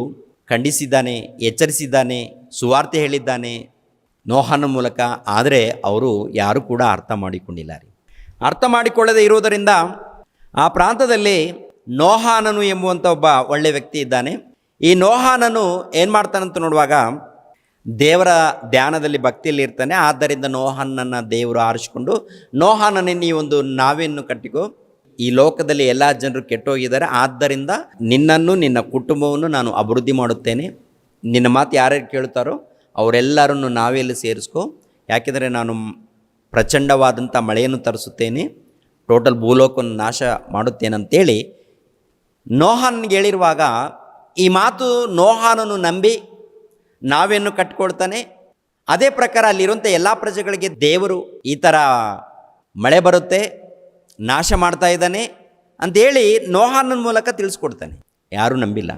ಖಂಡಿಸಿದ್ದಾನೆ, ಎಚ್ಚರಿಸಿದ್ದಾನೆ, ಸುವಾರ್ತೆ ಹೇಳಿದ್ದಾನೆ, ನೋಹನ ಮೂಲಕ. ಆದರೆ ಅವರು ಯಾರೂ ಕೂಡ ಅರ್ಥ ಮಾಡಿಕೊಂಡಿಲ್ಲ ರೀ. ಅರ್ಥ ಮಾಡಿಕೊಳ್ಳದೆ ಇರುವುದರಿಂದ ಆ ಪ್ರಾಂತದಲ್ಲಿ ನೋಹಾನನು ಎಂಬುವಂಥ ಒಬ್ಬ ಒಳ್ಳೆಯ ವ್ಯಕ್ತಿ ಇದ್ದಾನೆ. ಈ ನೋಹಾನನು ಏನು ಮಾಡ್ತಾನಂತ ನೋಡುವಾಗ ದೇವರ ಧ್ಯಾನದಲ್ಲಿ ಭಕ್ತಿಯಲ್ಲಿ ಇರ್ತಾನೆ. ಆದ್ದರಿಂದ ನೋಹಾನನ್ನು ದೇವರು ಆರಿಸಿಕೊಂಡು, ನೋಹಾನನೇ ಈ ಒಂದು ನಾವೆಯನ್ನು ಕಟ್ಟಿಕೋ, ಈ ಲೋಕದಲ್ಲಿ ಎಲ್ಲ ಜನರು ಕೆಟ್ಟೋಗಿದ್ದಾರೆ. ಆದ್ದರಿಂದ ನಿನ್ನನ್ನು, ನಿನ್ನ ಕುಟುಂಬವನ್ನು ನಾನು ಅಭಿವೃದ್ಧಿ ಮಾಡುತ್ತೇನೆ. ನಿನ್ನ ಮಾತು ಯಾರ್ಯಾರು ಕೇಳ್ತಾರೋ ಅವರೆಲ್ಲರನ್ನು ನಾವೆಯಲ್ಲಿ ಸೇರಿಸ್ಕೊ. ಯಾಕೆಂದರೆ ನಾನು ಪ್ರಚಂಡವಾದಂಥ ಮಳೆಯನ್ನು ತರಿಸುತ್ತೇನೆ. ಟೋಟಲ್ ಭೂಲೋಕವನ್ನು ನಾಶ ಮಾಡುತ್ತೇನಂತೇಳಿ ನೋಹಾನ್ಗೆ ಹೇಳಿರುವಾಗ, ಈ ಮಾತು ನೋಹಾನನ್ನು ನಂಬಿ ನಾವೇನು ಕಟ್ಕೊಳ್ತಾನೆ? ಅದೇ ಪ್ರಕಾರ ಅಲ್ಲಿರುವಂಥ ಎಲ್ಲ ಪ್ರಜೆಗಳಿಗೆ ದೇವರು ಈ ಥರ ಮಳೆ ಬರುತ್ತೆ, ನಾಶ ಮಾಡ್ತಾ ಇದ್ದಾನೆ ಅಂಥೇಳಿ ನೋಹಾನನ ಮೂಲಕ ತಿಳಿಸ್ಕೊಡ್ತಾನೆ. ಯಾರೂ ನಂಬಿಲ್ಲ,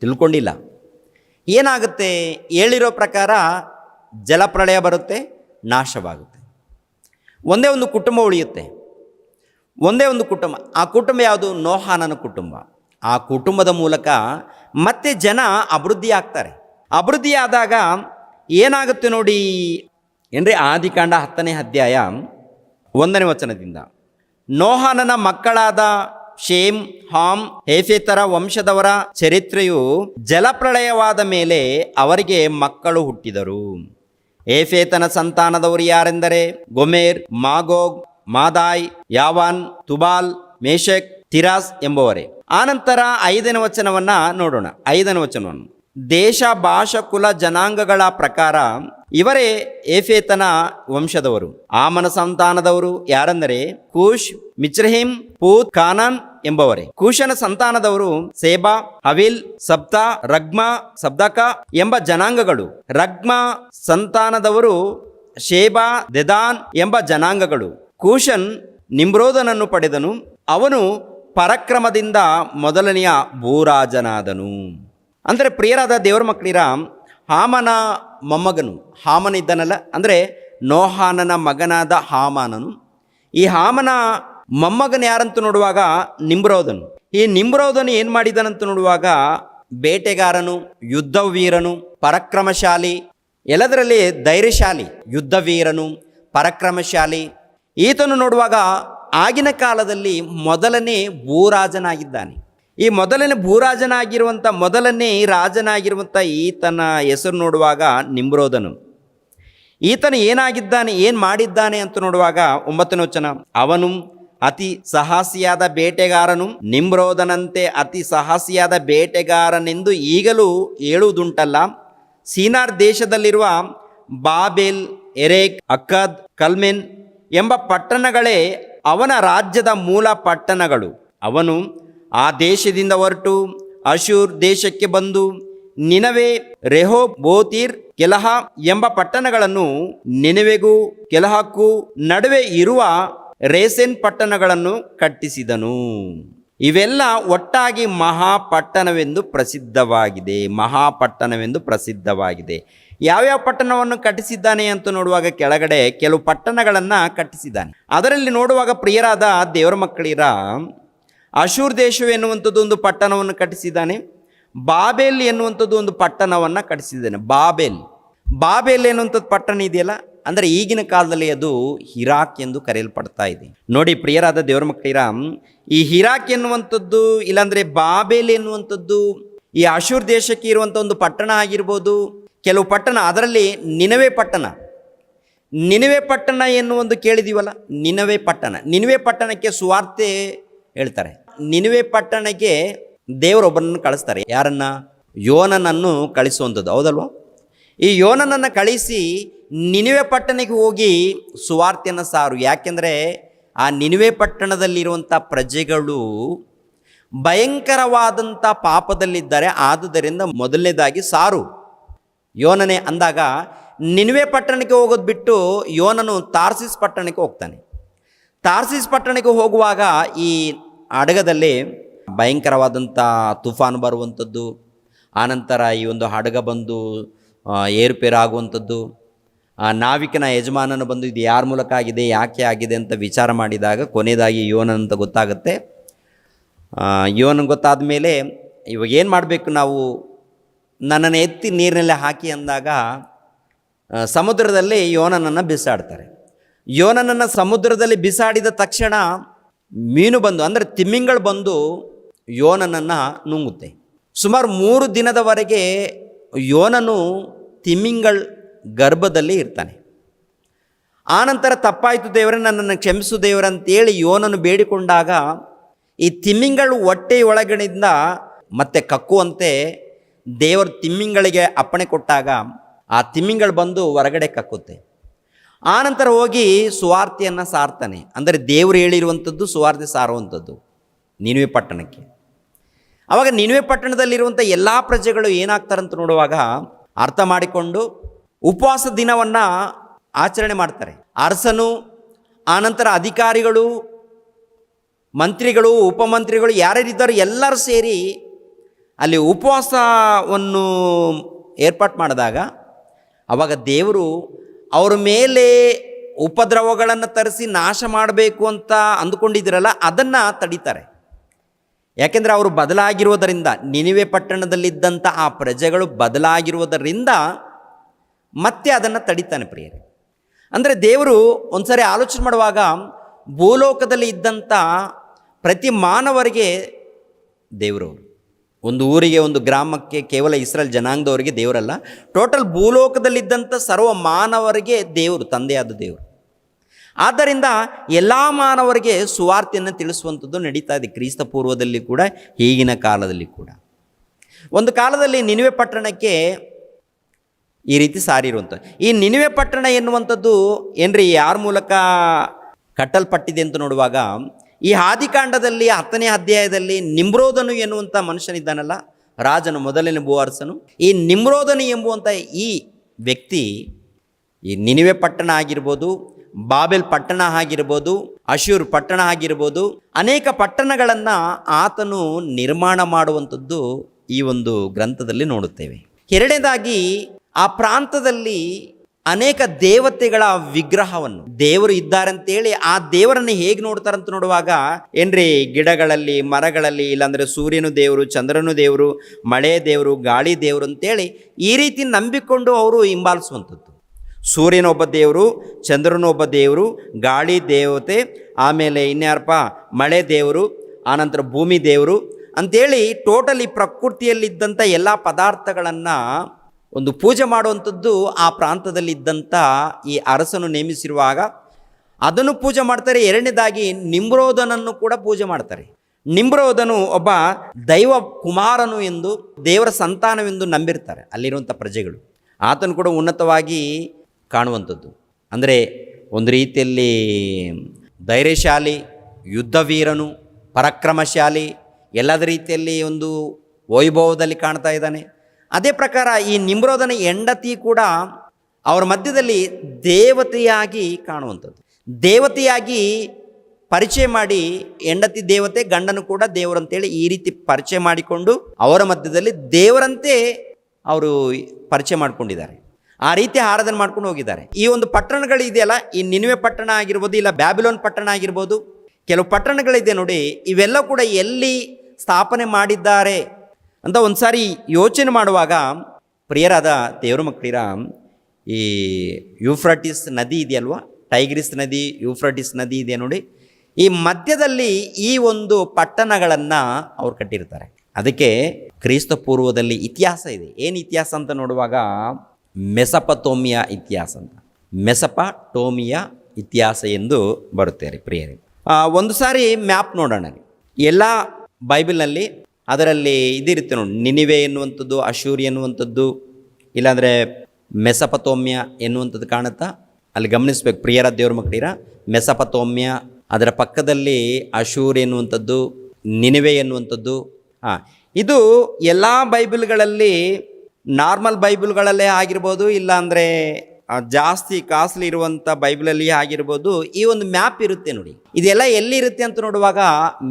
ತಿಳ್ಕೊಂಡಿಲ್ಲ. ಏನಾಗುತ್ತೆ? ಹೇಳಿರೋ ಪ್ರಕಾರ ಜಲಪ್ರಳಯ ಬರುತ್ತೆ, ನಾಶವಾಗುತ್ತೆ. ಒಂದೇ ಒಂದು ಕುಟುಂಬ ಉಳಿಯುತ್ತೆ. ಒಂದೇ ಒಂದು ಕುಟುಂಬ. ಆ ಕುಟುಂಬ ಯಾವುದು? ನೋಹಾನನ ಕುಟುಂಬ. ಆ ಕುಟುಂಬದ ಮೂಲಕ ಮತ್ತೆ ಜನ ಅಭಿವೃದ್ಧಿ ಆಗ್ತಾರೆ. ಅಭಿವೃದ್ಧಿ ಆದಾಗ ಏನಾಗುತ್ತೆ ನೋಡಿ? ಏನ್ರಿ ಆದಿಕಾಂಡ ಹತ್ತನೇ ಅಧ್ಯಾಯ ಒಂದನೇ ವಚನದಿಂದ. ನೋಹನನ ಮಕ್ಕಳಾದ ಶೇಮ್, ಹಾಮ್, ಹೇಫೇತರ ವಂಶದವರ ಚರಿತ್ರೆಯು ಜಲಪ್ರಳಯವಾದ ಮೇಲೆ ಅವರಿಗೆ ಮಕ್ಕಳು ಹುಟ್ಟಿದರು. ಏಫೇತನ ಸಂತಾನದವರು ಯಾರೆಂದರೆ? Gomer, Magog, Madai, Javan, Tubal Meshech Tiras ಎಂಬುವರೇ. ಆನಂತರ ಐದನೇ ವಚನವನ್ನ ನೋಡೋಣ. ಐದನೇ ವಚನವನ್ನು. ದೇಶ ಭಾಷಾ ಕುಲ ಜನಾಂಗಗಳ ಪ್ರಕಾರ ಇವರೇ ಏಫೇತನ ವಂಶದವರು. ಆಮನ ಸಂತಾನದವರು ಯಾರೆಂದರೆ ಕೂಶ್ ಮಿಚ್ರಹಿಂ ಪೂತ್, ಖಾನನ್ ಎಂಬವರೇ. ಕೂಶನ ಸಂತಾನದವರು ಸೇಬಾ, ಹವಿಲ್, ಸಬ್ತಾ, ರಗ್ಮ, ಸಬ್ದಕ ಎಂಬ ಜನಾಂಗಗಳು. ರಗ್ಮ ಸಂತಾನದವರು ಶೇಬಾ, ದೆದಾನ್ ಎಂಬ ಜನಾಂಗಗಳು. ಕೂಶನ್ ನಿಮ್ರೋದನನ್ನು ಪಡೆದನು. ಅವನು ಪರಕ್ರಮದಿಂದ ಮೊದಲನೆಯ ಭೂರಾಜನಾದನು. ಅಂದರೆ ಪ್ರಿಯರಾದ ದೇವರ ಮಕ್ಕಳಿರ, ಹಾಮನ ಮೊಮ್ಮಗನು ಹಾಮನ ಇದ್ದನಲ್ಲ ಅಂದರೆ ನೋಹಾನನ ಮಗನಾದ ಹಾಮಾನನು. ಈ ಹಾಮನ ಮೊಮ್ಮಗನ ಯಾರಂತ ನೋಡುವಾಗ ನಿಮ್ರೋದನು. ಈ ನಿಮ್ರೋದನು ಏನು ಮಾಡಿದನಂತ ನೋಡುವಾಗ ಬೇಟೆಗಾರನು, ಯುದ್ಧವೀರನು, ಪರಾಕ್ರಮಶಾಲಿ, ಎಲ್ಲದರಲ್ಲಿ ಧೈರ್ಯಶಾಲಿ, ಯುದ್ಧವೀರನು, ಪರಾಕ್ರಮಶಾಲಿ. ಈತನು ನೋಡುವಾಗ ಆಗಿನ ಕಾಲದಲ್ಲಿ ಮೊದಲನೇ ಭೂರಾಜನಾಗಿದ್ದಾನೆ. ಈ ಮೊದಲನೇ ಭೂರಾಜನಾಗಿರುವಂಥ ಮೊದಲನೇ ರಾಜನಾಗಿರುವಂಥ ಈತನ ಹೆಸರು ನೋಡುವಾಗ ನಿಮ್ರೋದನು. ಈತನು ಏನಾಗಿದ್ದಾನೆ, ಏನು ಮಾಡಿದ್ದಾನೆ ಅಂತ ನೋಡುವಾಗ ಒಂಬತ್ತನೇ ವಚನ, ಅವನು ಅತಿ ಸಾಹಸಿಯಾದ ಬೇಟೆಗಾರನು, ನಿಮ್ರೋದನಂತೆ ಅತಿ ಸಾಹಸಿಯಾದ ಬೇಟೆಗಾರನೆಂದು ಈಗಲೂ ಹೇಳುವುದುಂಟಲ್ಲ. ಸೀನಾರ್ ದೇಶದಲ್ಲಿರುವ ಬಾಬೆಲ್, ಎರೇಕ್ ಅಕ್ಕದ್ ಕಲ್ಮೆನ್ ಎಂಬ ಪಟ್ಟಣಗಳೇ ಅವನ ರಾಜ್ಯದ ಮೂಲ ಪಟ್ಟಣಗಳು. ಅವನು ಆ ದೇಶದಿಂದ ಹೊರಟು ಅಶೂರ್ ದೇಶಕ್ಕೆ ಬಂದು ನಿನವೆ ರೆಹೋ ಬೋತಿರ್ ಕೆಲಹ ಎಂಬ ಪಟ್ಟಣಗಳನ್ನು ನಿನವೆಗೂ ಕೆಲಹಕ್ಕೂ ನಡುವೆ ಇರುವ ರೇಸೆನ್ ಪಟ್ಟಣಗಳನ್ನು ಕಟ್ಟಿಸಿದನು. ಇವೆಲ್ಲ ಒಟ್ಟಾಗಿ ಮಹಾಪಟ್ಟಣವೆಂದು ಪ್ರಸಿದ್ಧವಾಗಿದೆ. ಮಹಾಪಟ್ಟಣವೆಂದು ಪ್ರಸಿದ್ಧವಾಗಿದೆ. ಯಾವ್ಯಾವ ಪಟ್ಟಣವನ್ನು ಕಟ್ಟಿಸಿದ್ದಾನೆ ಅಂತ ನೋಡುವಾಗ ಕೆಳಗಡೆ ಕೆಲವು ಪಟ್ಟಣಗಳನ್ನು ಕಟ್ಟಿಸಿದ್ದಾನೆ. ಅದರಲ್ಲಿ ನೋಡುವಾಗ ಪ್ರಿಯರಾದ ದೇವರ ಮಕ್ಕಳಿರ ಅಶೂರ್ ದೇಶವು ಎನ್ನುವಂಥದ್ದು ಒಂದು ಪಟ್ಟಣವನ್ನು ಕಟ್ಟಿಸಿದ್ದಾನೆ. ಬಾಬೆಲ್ ಎನ್ನುವಂಥದ್ದು ಒಂದು ಪಟ್ಟಣವನ್ನು ಕಟ್ಟಿಸಿದ್ದಾನೆ. ಬಾಬೆಲ್. ಬಾಬೆಲ್ ಎನ್ನುವಂಥದ್ದು ಪಟ್ಟಣ ಇದೆಯಲ್ಲ? ಅಂದರೆ ಈಗಿನ ಕಾಲದಲ್ಲಿ ಅದು ಹಿರಾಕ್ ಎಂದು ಕರೆಯಲ್ಪಡ್ತಾ ಇದೆ. ನೋಡಿ ಪ್ರಿಯರಾದ ದೇವರ ಮಕ್ಕಳಿರ, ಈ ಹಿರಾಕ್ ಎನ್ನುವಂಥದ್ದು ಇಲ್ಲಾಂದರೆ ಬಾಬೆಲ್ ಎನ್ನುವಂಥದ್ದು ಈ ಅಶೂರ್ ದೇಶಕ್ಕೆ ಇರುವಂಥ ಒಂದು ಪಟ್ಟಣ ಆಗಿರ್ಬೋದು. ಕೆಲವು ಪಟ್ಟಣ ಅದರಲ್ಲಿ ನಿನವೆ ಪಟ್ಟಣ. ನಿನವೆ ಪಟ್ಟಣ ಎನ್ನುವೊಂದು ಕೇಳಿದೀವಲ್ಲ? ನಿನವೆ ಪಟ್ಟಣ. ನಿನವೆ ಪಟ್ಟಣಕ್ಕೆ ಸುವಾರ್ತೆ ಹೇಳ್ತಾರೆ. ನಿನವೆ ಪಟ್ಟಣಕ್ಕೆ ದೇವರೊಬ್ಬನನ್ನು ಕಳಿಸ್ತಾರೆ. ಯಾರನ್ನ? ಯೋನನನ್ನು ಕಳಿಸುವಂಥದ್ದು. ಹೌದಲ್ವಾ? ಈ ಯೋನನನ್ನು ಕಳಿಸಿ ನಿನವೆ ಪಟ್ಟಣಕ್ಕೆ ಹೋಗಿ ಸುವಾರ್ತೆಯನ್ನು ಸಾರು. ಯಾಕೆಂದರೆ ಆ ನಿನವೆ ಪಟ್ಟಣದಲ್ಲಿರುವಂಥ ಪ್ರಜೆಗಳು ಭಯಂಕರವಾದಂಥ ಪಾಪದಲ್ಲಿದ್ದಾರೆ. ಆದುದರಿಂದ ಮೊದಲನೇದಾಗಿ ಸಾರು. ಯೋನನೆ ಅಂದಾಗ ನಿನ್ವೆ ಪಟ್ಟಣಕ್ಕೆ ಹೋಗೋದು ಬಿಟ್ಟು ಯೋನನು ತಾರ್ಸಿಸ್ ಪಟ್ಟಣಕ್ಕೆ ಹೋಗ್ತಾನೆ. ತಾರ್ಸಿಸ್ ಪಟ್ಟಣಕ್ಕೆ ಹೋಗುವಾಗ ಈ ಹಡಗದಲ್ಲಿ ಭಯಂಕರವಾದಂಥ ತುಫಾನು ಬರುವಂಥದ್ದು, ಆನಂತರ ಈ ಒಂದು ಹಡಗ ಬಂದು ಏರುಪೇರಾಗುವಂಥದ್ದು ಏರುಪೇರು ಆಗುವಂಥದ್ದು ಆ, ನಾವಿಕನ ಯಜಮಾನನು ಬಂದು ಇದು ಯಾರ ಮೂಲಕ ಆಗಿದೆ, ಯಾಕೆ ಆಗಿದೆ ಅಂತ ವಿಚಾರ ಮಾಡಿದಾಗ ಕೊನೆಯದಾಗಿ ಯೋನನ್ ಅಂತ ಗೊತ್ತಾಗುತ್ತೆ ಯೋನ ಗೊತ್ತಾದ ಮೇಲೆ ಇವಾಗ ಏನು ಮಾಡಬೇಕು ನಾವು? ನನ್ನನ್ನು ಎತ್ತಿ ನೀರಿನಲ್ಲಿ ಹಾಕಿ ಅಂದಾಗ ಸಮುದ್ರದಲ್ಲಿ ಯೋನನನ್ನು ಬಿಸಾಡ್ತಾರೆ. ಯೋನನನ್ನು ಸಮುದ್ರದಲ್ಲಿ ಬಿಸಾಡಿದ ತಕ್ಷಣ ಮೀನು ಬಂದು, ಅಂದರೆ ತಿಮ್ಮಿಂಗಳು ಬಂದು ಯೋನನನ್ನು ನುಂಗುತ್ತೆ. ಸುಮಾರು ಮೂರು ದಿನದವರೆಗೆ ಯೋನನು ತಿಮ್ಮಿಂಗಳ ಗರ್ಭದಲ್ಲಿ ಇರ್ತಾನೆ. ಆನಂತರ ತಪ್ಪಾಯಿತು ದೇವರೇ, ನನ್ನನ್ನು ಕ್ಷಮಿಸು ದೇವರಂತೇಳಿ ಯೋನನು ಬೇಡಿಕೊಂಡಾಗ ಈ ತಿಮ್ಮಿಂಗಳು ಹೊಟ್ಟೆಯೊಳಗಡೆಯಿಂದ ಮತ್ತೆ ಕಕ್ಕುವಂತೆ ದೇವರು ತಿಮ್ಮಿಂಗಳಿಗೆ ಅಪ್ಪಣೆ ಕೊಟ್ಟಾಗ ಆ ತಿಮ್ಮಿಂಗಳು ಬಂದು ಹೊರಗಡೆ ಕಕ್ಕುತ್ತೆ. ಆನಂತರ ಹೋಗಿ ಸುವಾರ್ತೆಯನ್ನು ಸಾರ್ತಾನೆ. ಅಂದರೆ ದೇವರು ಹೇಳಿರುವಂಥದ್ದು, ಸುವಾರ್ತೆ ಸಾರುವಂಥದ್ದು. ನಿನುವೆ ಪಟ್ಟಣಕ್ಕೆ. ಆವಾಗ ನಿನುವೆ ಪಟ್ಟಣದಲ್ಲಿರುವಂಥ ಎಲ್ಲ ಪ್ರಜೆಗಳು ಏನಾಗ್ತಾರಂತ ನೋಡುವಾಗ ಅರ್ಥ ಮಾಡಿಕೊಂಡು ಉಪವಾಸ ದಿನವನ್ನು ಆಚರಣೆ ಮಾಡ್ತಾರೆ. ಅರಸನು, ಆನಂತರ ಅಧಿಕಾರಿಗಳು, ಮಂತ್ರಿಗಳು, ಉಪಮಂತ್ರಿಗಳು ಯಾರ್ಯಾರಿದ್ದಾರೋ ಎಲ್ಲರೂ ಸೇರಿ ಅಲ್ಲಿ ಉಪವಾಸವನ್ನು ಏರ್ಪಾಟ್ ಮಾಡಿದಾಗ ಆವಾಗ ದೇವರು ಅವ್ರ ಮೇಲೆ ಉಪದ್ರವಗಳನ್ನು ತರಿಸಿ ನಾಶ ಮಾಡಬೇಕು ಅಂತ ಅಂದುಕೊಂಡಿದ್ದೀರಲ್ಲ, ಅದನ್ನು ತಡೀತಾರೆ. ಯಾಕೆಂದರೆ ಅವರು ಬದಲಾಗಿರುವುದರಿಂದ, ನಿನಿವೆ ಪಟ್ಟಣದಲ್ಲಿದ್ದಂಥ ಆ ಪ್ರಜೆಗಳು ಬದಲಾಗಿರುವುದರಿಂದ ಮತ್ತೆ ಅದನ್ನು ತಡಿತಾನೆ ಪ್ರಿಯರೇ. ಅಂದರೆ ದೇವರು ಒಂದ್ಸರಿ ಆಲೋಚನೆ ಮಾಡುವಾಗ ಭೂಲೋಕದಲ್ಲಿ ಇದ್ದಂಥ ಪ್ರತಿ ಮಾನವರಿಗೆ ದೇವರವರು. ಒಂದು ಊರಿಗೆ, ಒಂದು ಗ್ರಾಮಕ್ಕೆ ಕೇವಲ ಇಸ್ರೇಲ್ ಜನಾಂಗದವರಿಗೆ ದೇವರಲ್ಲ. ಟೋಟಲ್ ಭೂಲೋಕದಲ್ಲಿದ್ದಂಥ ಸರ್ವ ಮಾನವರಿಗೆ ದೇವರು, ತಂದೆಯಾದ ದೇವರು. ಆದ್ದರಿಂದ ಎಲ್ಲ ಮಾನವರಿಗೆ ಸುವಾರ್ತೆಯನ್ನು ತಿಳಿಸುವಂಥದ್ದು ನಡೀತಾ ಇದೆ. ಕ್ರಿಸ್ತ ಪೂರ್ವದಲ್ಲಿ ಕೂಡ, ಈಗಿನ ಕಾಲದಲ್ಲಿ ಕೂಡ. ಒಂದು ಕಾಲದಲ್ಲಿ ನಿನವೆ ಪಟ್ಟಣಕ್ಕೆ ಈ ರೀತಿ ಸಾರಿರುವಂಥ ಈ ನಿನವೆ ಪಟ್ಟಣ ಎನ್ನುವಂಥದ್ದು ಏನ್ರಿ, ಯಾರ ಮೂಲಕ ಕಟ್ಟಲ್ಪಟ್ಟಿದೆ ಅಂತ ನೋಡುವಾಗ ಈ ಆದಿಕಾಂಡದಲ್ಲಿ ಹತ್ತನೇ ಅಧ್ಯಾಯದಲ್ಲಿ ನಿಮ್ರೋದನು ಎನ್ನುವಂಥ ಮನುಷ್ಯನಿದ್ದಾನಲ್ಲ, ರಾಜನು ಮೊದಲನೇ ಭೂವಾರಸನು ಈ ನಿಮ್ರೋದನು ಎಂಬುವಂಥ ಈ ವ್ಯಕ್ತಿ ಈ ನಿನಿವೆ ಪಟ್ಟಣ ಆಗಿರ್ಬೋದು, ಬಾಬೆಲ್ ಪಟ್ಟಣ ಆಗಿರ್ಬೋದು ಅಶೂರ್ ಪಟ್ಟಣ ಆಗಿರ್ಬೋದು, ಅನೇಕ ಪಟ್ಟಣಗಳನ್ನು ಆತನು ನಿರ್ಮಾಣ ಮಾಡುವಂಥದ್ದು ಈ ಒಂದು ಗ್ರಂಥದಲ್ಲಿ ನೋಡುತ್ತೇವೆ. ಎರಡನೇದಾಗಿ ಆ ಪ್ರಾಂತದಲ್ಲಿ ಅನೇಕ ದೇವತೆಗಳ ವಿಗ್ರಹವನ್ನು ದೇವರು ಇದ್ದಾರೆ ಅಂತೇಳಿ ಆ ದೇವರನ್ನು ಹೇಗೆ ನೋಡ್ತಾರಂತ ನೋಡುವಾಗ ಏನ್ರಿ, ಗಿಡಗಳಲ್ಲಿ, ಮರಗಳಲ್ಲಿ, ಇಲ್ಲಾಂದ್ರೆ ಸೂರ್ಯನು ದೇವರು, ಚಂದ್ರನು ದೇವರು, ಮಳೆ ದೇವರು, ಗಾಳಿ ದೇವರು ಅಂತೇಳಿ ಈ ರೀತಿ ನಂಬಿಕೊಂಡು ಅವರು ಹಿಂಬಾಲಿಸುವಂಥದ್ದು. ಸೂರ್ಯನೊಬ್ಬ ದೇವರು ಚಂದ್ರನೊಬ್ಬ ದೇವರು, ಗಾಳಿ ದೇವತೆ, ಆಮೇಲೆ ಇನ್ಯಾರಪ್ಪ, ಮಳೆ ದೇವರು ಆನಂತರ ಭೂಮಿ ದೇವರು ಅಂತೇಳಿ ಟೋಟಲಿ ಪ್ರಕೃತಿಯಲ್ಲಿದ್ದಂಥ ಎಲ್ಲ ಪದಾರ್ಥಗಳನ್ನು ಒಂದು ಪೂಜೆ ಮಾಡುವಂಥದ್ದು ಆ ಪ್ರಾಂತದಲ್ಲಿದ್ದಂಥ ಈ ಅರಸನು ನೇಮಿಸಿರುವಾಗ ಅದನ್ನು ಪೂಜೆ ಮಾಡ್ತಾರೆ. ಎರಡನೇದಾಗಿ ನಿಮ್ರೋದನನ್ನು ಕೂಡ ಪೂಜೆ ಮಾಡ್ತಾರೆ. ನಿಮ್ರೋದನು ಒಬ್ಬ ದೈವ ಕುಮಾರನು ಎಂದು ದೇವರ ಸಂತಾನವೆಂದು ನಂಬಿರ್ತಾರೆ. ಅಲ್ಲಿರುವಂಥ ಪ್ರಜೆಗಳು. ಆತನು ಕೂಡ ಉನ್ನತವಾಗಿ ಕಾಣುವಂಥದ್ದು. ಅಂದರೆ ಒಂದು ರೀತಿಯಲ್ಲಿ ಧೈರ್ಯಶಾಲಿ, ಯುದ್ಧವೀರನು, ಪರಾಕ್ರಮಶಾಲಿ, ಎಲ್ಲದ ರೀತಿಯಲ್ಲಿ ಒಂದು ವೈಭವದಲ್ಲಿ ಕಾಣ್ತಾ ಇದ್ದಾನೆ. ಅದೇ ಪ್ರಕಾರ ಈ ನಿಮ್ರೋದನ ಹೆಂಡತಿ ಕೂಡ ಅವರ ಮಧ್ಯದಲ್ಲಿ ದೇವತೆಯಾಗಿ ಕಾಣುವಂಥದ್ದು. ದೇವತೆಯಾಗಿ ಪರಿಚಯ ಮಾಡಿ ಹೆಂಡತಿ ದೇವತೆ, ಗಂಡನು ಕೂಡ ದೇವರಂತೇಳಿ ಈ ರೀತಿ ಪರಿಚಯ ಮಾಡಿಕೊಂಡು ಅವರ ಮಧ್ಯದಲ್ಲಿ ದೇವರಂತೆ ಅವರು ಪರಿಚಯ ಮಾಡಿಕೊಂಡಿದ್ದಾರೆ. ಆ ರೀತಿ ಆರಾಧನೆ ಮಾಡ್ಕೊಂಡು ಹೋಗಿದ್ದಾರೆ. ಈ ಒಂದು ಪಟ್ಟಣಗಳಿದೆಯಲ್ಲ, ಈ ನಿನ್ವೆ ಪಟ್ಟಣ ಆಗಿರ್ಬೋದು, ಇಲ್ಲ ಬ್ಯಾಬಿಲೋನ್ ಪಟ್ಟಣ ಆಗಿರ್ಬೋದು, ಕೆಲವು ಪಟ್ಟಣಗಳಿದೆ ನೋಡಿ, ಇವೆಲ್ಲ ಕೂಡ ಎಲ್ಲಿ ಸ್ಥಾಪನೆ ಮಾಡಿದ್ದಾರೆ ಅಂತ ಒಂದು ಸಾರಿ ಯೋಚನೆ ಮಾಡುವಾಗ ಪ್ರಿಯರಾದ ದೇವರ ಮಕ್ಕಳಿರ, ಈ ಯೂಫ್ರಾಟಿಸ್ ನದಿ ಇದೆಯಲ್ವಾ? ಟೈಗ್ರಿಸ್ ನದಿ, ಯೂಫ್ರಾಟಿಸ್ ನದಿ ಇದೆ ನೋಡಿ. ಈ ಮಧ್ಯದಲ್ಲಿ ಈ ಒಂದು ಪಟ್ಟಣಗಳನ್ನು ಅವ್ರು ಕಟ್ಟಿರ್ತಾರೆ. ಅದಕ್ಕೆ ಕ್ರಿಸ್ತ ಪೂರ್ವದಲ್ಲಿ ಇತಿಹಾಸ ಇದೆ. ಏನು ಇತಿಹಾಸ ಅಂತ ನೋಡುವಾಗ ಮೆಸಪತೋಮಿಯ ಇತಿಹಾಸ ಅಂತ. ಮೆಸಪಟೋಮಿಯಾ ಇತಿಹಾಸ ಎಂದು ಬರುತ್ತೆ ರೀ ಪ್ರಿಯರಿ ಒಂದು ಸಾರಿ ಮ್ಯಾಪ್ ನೋಡೋಣ. ರೀ ಎಲ್ಲ ಬೈಬಲ್ನಲ್ಲಿ ಅದರಲ್ಲಿ ಇದಿರುತ್ತೆ ನೋಡಿ, ನಿನಿವೆ ಎನ್ನುವಂಥದ್ದು, ಅಶೂರಿ ಎನ್ನುವಂಥದ್ದು, ಇಲ್ಲಾಂದರೆ ಮೆಸಪತೋಮ್ಯ ಎನ್ನುವಂಥದ್ದು ಕಾಣುತ್ತಾ? ಅಲ್ಲಿ ಗಮನಿಸ್ಬೇಕು, ಪ್ರಿಯರ ದೇವ್ರ ಮಕ್ಕಳಿರ? ಮೆಸಪತೋಮ್ಯ, ಅದರ ಪಕ್ಕದಲ್ಲಿ ಅಶೂರ್ ಎನ್ನುವಂಥದ್ದು, ನಿನಿವೆ ಎನ್ನುವಂಥದ್ದು. ಹಾಂ ಇದು ಎಲ್ಲ ಬೈಬಲ್ಗಳಲ್ಲಿ, ನಾರ್ಮಲ್ ಬೈಬಲ್ಗಳಲ್ಲೇ ಆಗಿರ್ಬೋದು, ಇಲ್ಲಾಂದರೆ ಜಾಸ್ತಿ ಕಾಸ್ಲಿ ಇರುವಂಥ ಬೈಬಲಲ್ಲಿ ಆಗಿರ್ಬೋದು, ಈ ಒಂದು ಮ್ಯಾಪ್ ಇರುತ್ತೆ ನೋಡಿ. ಇದೆಲ್ಲ ಎಲ್ಲಿರುತ್ತೆ ಅಂತ ನೋಡುವಾಗ,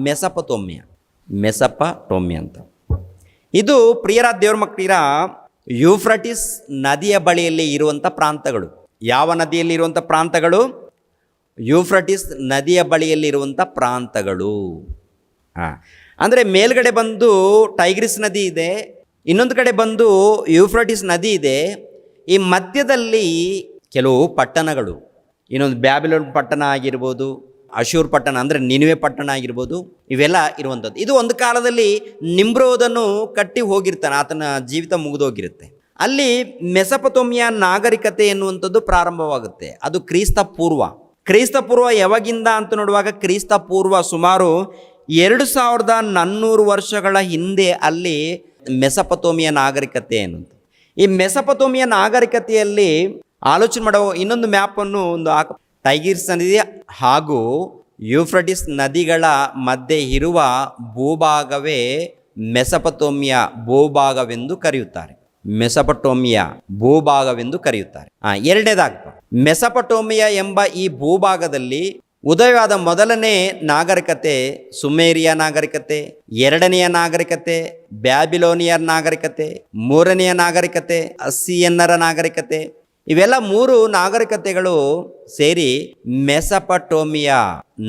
ಮೆಸಪತೋಮ್ಯ. ಮೆಸಪಟೋಮ್ಯ ಅಂತ. ಇದು ಪ್ರಿಯರ ದೇವ್ರ ಮಕ್ಕಳಿರ ಯೂಫ್ರಟಿಸ್ ನದಿಯ ಬಳಿಯಲ್ಲಿ ಇರುವಂಥ ಪ್ರಾಂತಗಳು. ಯಾವ ನದಿಯಲ್ಲಿ ಇರುವಂಥ ಪ್ರಾಂತಗಳು? ಯೂಫ್ರಟಿಸ್ ನದಿಯ ಬಳಿಯಲ್ಲಿರುವಂಥ ಪ್ರಾಂತಗಳು. ಹಾಂ ಅಂದರೆ ಮೇಲ್ಗಡೆ ಬಂದು ಟೈಗ್ರಿಸ್ ನದಿ ಇದೆ, ಇನ್ನೊಂದು ಕಡೆ ಬಂದು ಯೂಫ್ರಟಿಸ್ ನದಿ ಇದೆ. ಈ ಮಧ್ಯದಲ್ಲಿ ಕೆಲವು ಪಟ್ಟಣಗಳು, ಇನ್ನೊಂದು ಬ್ಯಾಬಿಲೋನ್ ಪಟ್ಟಣ ಆಗಿರ್ಬೋದು ಅಶೂರ್ ಪಟ್ಟಣ ಅಂದರೆ ನಿನುವೆ ಪಟ್ಟಣ ಆಗಿರ್ಬೋದು, ಇವೆಲ್ಲ ಇರುವಂಥದ್ದು. ಇದು ಒಂದು ಕಾಲದಲ್ಲಿ ನಿಮ್ರೋದನ್ನು ಕಟ್ಟಿ ಹೋಗಿರ್ತಾನೆ, ಆತನ ಜೀವಿತ ಮುಗಿದೋಗಿರುತ್ತೆ. ಅಲ್ಲಿ ಮೆಸಪತೋಮಿಯ ನಾಗರಿಕತೆ ಎನ್ನುವಂಥದ್ದು ಪ್ರಾರಂಭವಾಗುತ್ತೆ. ಅದು ಕ್ರಿಸ್ತ ಪೂರ್ವ ಕ್ರಿಸ್ತ ಪೂರ್ವ ಯಾವಾಗಿಂದ ಅಂತ ನೋಡುವಾಗ ಕ್ರಿಸ್ತ ಪೂರ್ವ ಸುಮಾರು ಎರಡು ಸಾವಿರದ ನಾನ್ನೂರು ವರ್ಷಗಳ ಹಿಂದೆ ಅಲ್ಲಿ ಮೆಸಪತೋಮಿಯ ನಾಗರಿಕತೆ ಎನ್ನುವಂಥ ಈ ಮೆಸಪತೋಮಿಯ ನಾಗರಿಕತೆಯಲ್ಲಿ ಆಲೋಚನೆ ಮಾಡೋ ಇನ್ನೊಂದು ಮ್ಯಾಪನ್ನು ಒಂದು ಹಾಕ ಟೈಗಿರ್ಸ್ ನದಿ ಹಾಗೂ ಯೂಫ್ರಟಿಸ್ ನದಿಗಳ ಮಧ್ಯೆ ಇರುವ ಭೂಭಾಗವೇ ಮೆಸಪಟೋಮಿಯಾ ಭೂಭಾಗವೆಂದು ಕರೆಯುತ್ತಾರೆ. ಮೆಸಪಟೋಮಿಯಾ ಭೂಭಾಗವೆಂದು ಕರೆಯುತ್ತಾರೆ. ಮೆಸಪಟೋಮಿಯಾ ಮೆಸಪಟೋಮಿಯ ಎಂಬ ಈ ಭೂಭಾಗದಲ್ಲಿ ಉದಯವಾದ ಮೊದಲನೇ ನಾಗರಿಕತೆ ಸುಮೇರಿಯ ನಾಗರಿಕತೆ, ಎರಡನೆಯ ನಾಗರಿಕತೆ ಬ್ಯಾಬಿಲೋನಿಯರ್ ನಾಗರಿಕತೆ, ಮೂರನೆಯ ನಾಗರಿಕತೆ ಅಸ್ಸಿಯನ್ನರ ನಾಗರಿಕತೆ ಇವೆಲ್ಲ ಮೂರು ನಾಗರಿಕತೆಗಳು ಸೇರಿ ಮೆಸಪಟೋಮಿಯಾ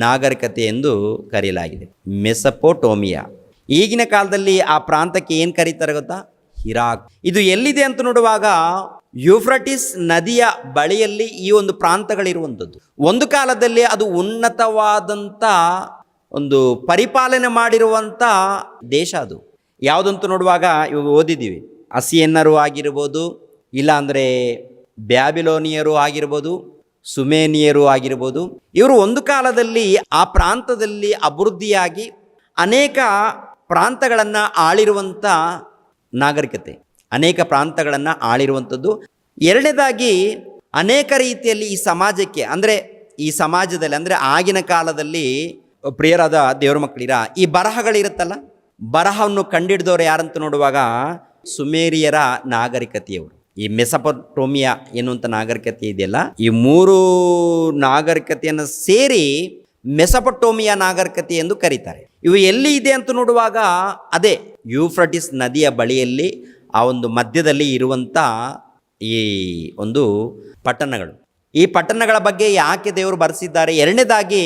ನಾಗರಿಕತೆ ಎಂದು ಕರೆಯಲಾಗಿದೆ. ಮೆಸಪೋಟೋಮಿಯಾ. ಈಗಿನ ಕಾಲದಲ್ಲಿ ಆ ಪ್ರಾಂತಕ್ಕೆ ಏನು ಕರೀತಾರೆ ಗೊತ್ತಾ? ಹಿರಾಕ್. ಇದು ಎಲ್ಲಿದೆ ಅಂತ ನೋಡುವಾಗ ಯೂಫ್ರಟಿಸ್ ನದಿಯ ಬಳಿಯಲ್ಲಿ ಈ ಒಂದು ಪ್ರಾಂತಗಳಿರುವಂಥದ್ದು. ಒಂದು ಕಾಲದಲ್ಲಿ ಅದು ಉನ್ನತವಾದಂಥ ಒಂದು ಪರಿಪಾಲನೆ ಮಾಡಿರುವಂಥ ದೇಶ ಅದು. ಯಾವುದಂತೂ ನೋಡುವಾಗ ಇವಾಗ ಓದಿದ್ದೀವಿ. ಅಸಿಯನ್ನರು ಆಗಿರ್ಬೋದು, ಇಲ್ಲಾಂದರೆ ಬ್ಯಾಬಿಲೋನಿಯರು ಆಗಿರ್ಬೋದು, ಸುಮೇನಿಯರು ಆಗಿರ್ಬೋದು, ಇವರು ಒಂದು ಕಾಲದಲ್ಲಿ ಆ ಪ್ರಾಂತದಲ್ಲಿ ಅಭಿವೃದ್ಧಿಯಾಗಿ ಅನೇಕ ಪ್ರಾಂತಗಳನ್ನು ಆಳಿರುವಂಥ ನಾಗರಿಕತೆ, ಅನೇಕ ಪ್ರಾಂತಗಳನ್ನು ಆಳಿರುವಂಥದ್ದು. ಎರಡನೇದಾಗಿ ಅನೇಕ ರೀತಿಯಲ್ಲಿ ಈ ಸಮಾಜಕ್ಕೆ, ಅಂದರೆ ಈ ಸಮಾಜದಲ್ಲಿ, ಅಂದರೆ ಆಗಿನ ಕಾಲದಲ್ಲಿ ಪ್ರಿಯರಾದ ದೇವರ ಮಕ್ಕಳಿರ, ಈ ಬರಹಗಳಿರುತ್ತಲ್ಲ, ಬರಹವನ್ನು ಕಂಡಿಡಿದವರು ಯಾರಂತ ನೋಡುವಾಗ ಸುಮೇರಿಯರ ನಾಗರಿಕತೆಯವರು. ಈ ಮೆಸಪಟೋಮಿಯಾ ಎನ್ನುವಂಥ ನಾಗರಿಕತೆ ಇದೆಯಲ್ಲ, ಈ ಮೂರು ನಾಗರಿಕತೆಯನ್ನು ಸೇರಿ ಮೆಸಪಟೋಮಿಯಾ ನಾಗರಿಕತೆ ಎಂದು ಕರೀತಾರೆ. ಇವು ಎಲ್ಲಿ ಇದೆ ಅಂತ ನೋಡುವಾಗ, ಅದೇ ಯೂಫ್ರಟಿಸ್ ನದಿಯ ಬಳಿಯಲ್ಲಿ, ಆ ಒಂದು ಮಧ್ಯದಲ್ಲಿ ಇರುವಂಥ ಈ ಒಂದು ಪಟ್ಟಣಗಳು. ಈ ಪಟ್ಟಣಗಳ ಬಗ್ಗೆ ಯಾಕೆ ದೇವರು ಬರೆಸಿದ್ದಾರೆ? ಎರಡನೇದಾಗಿ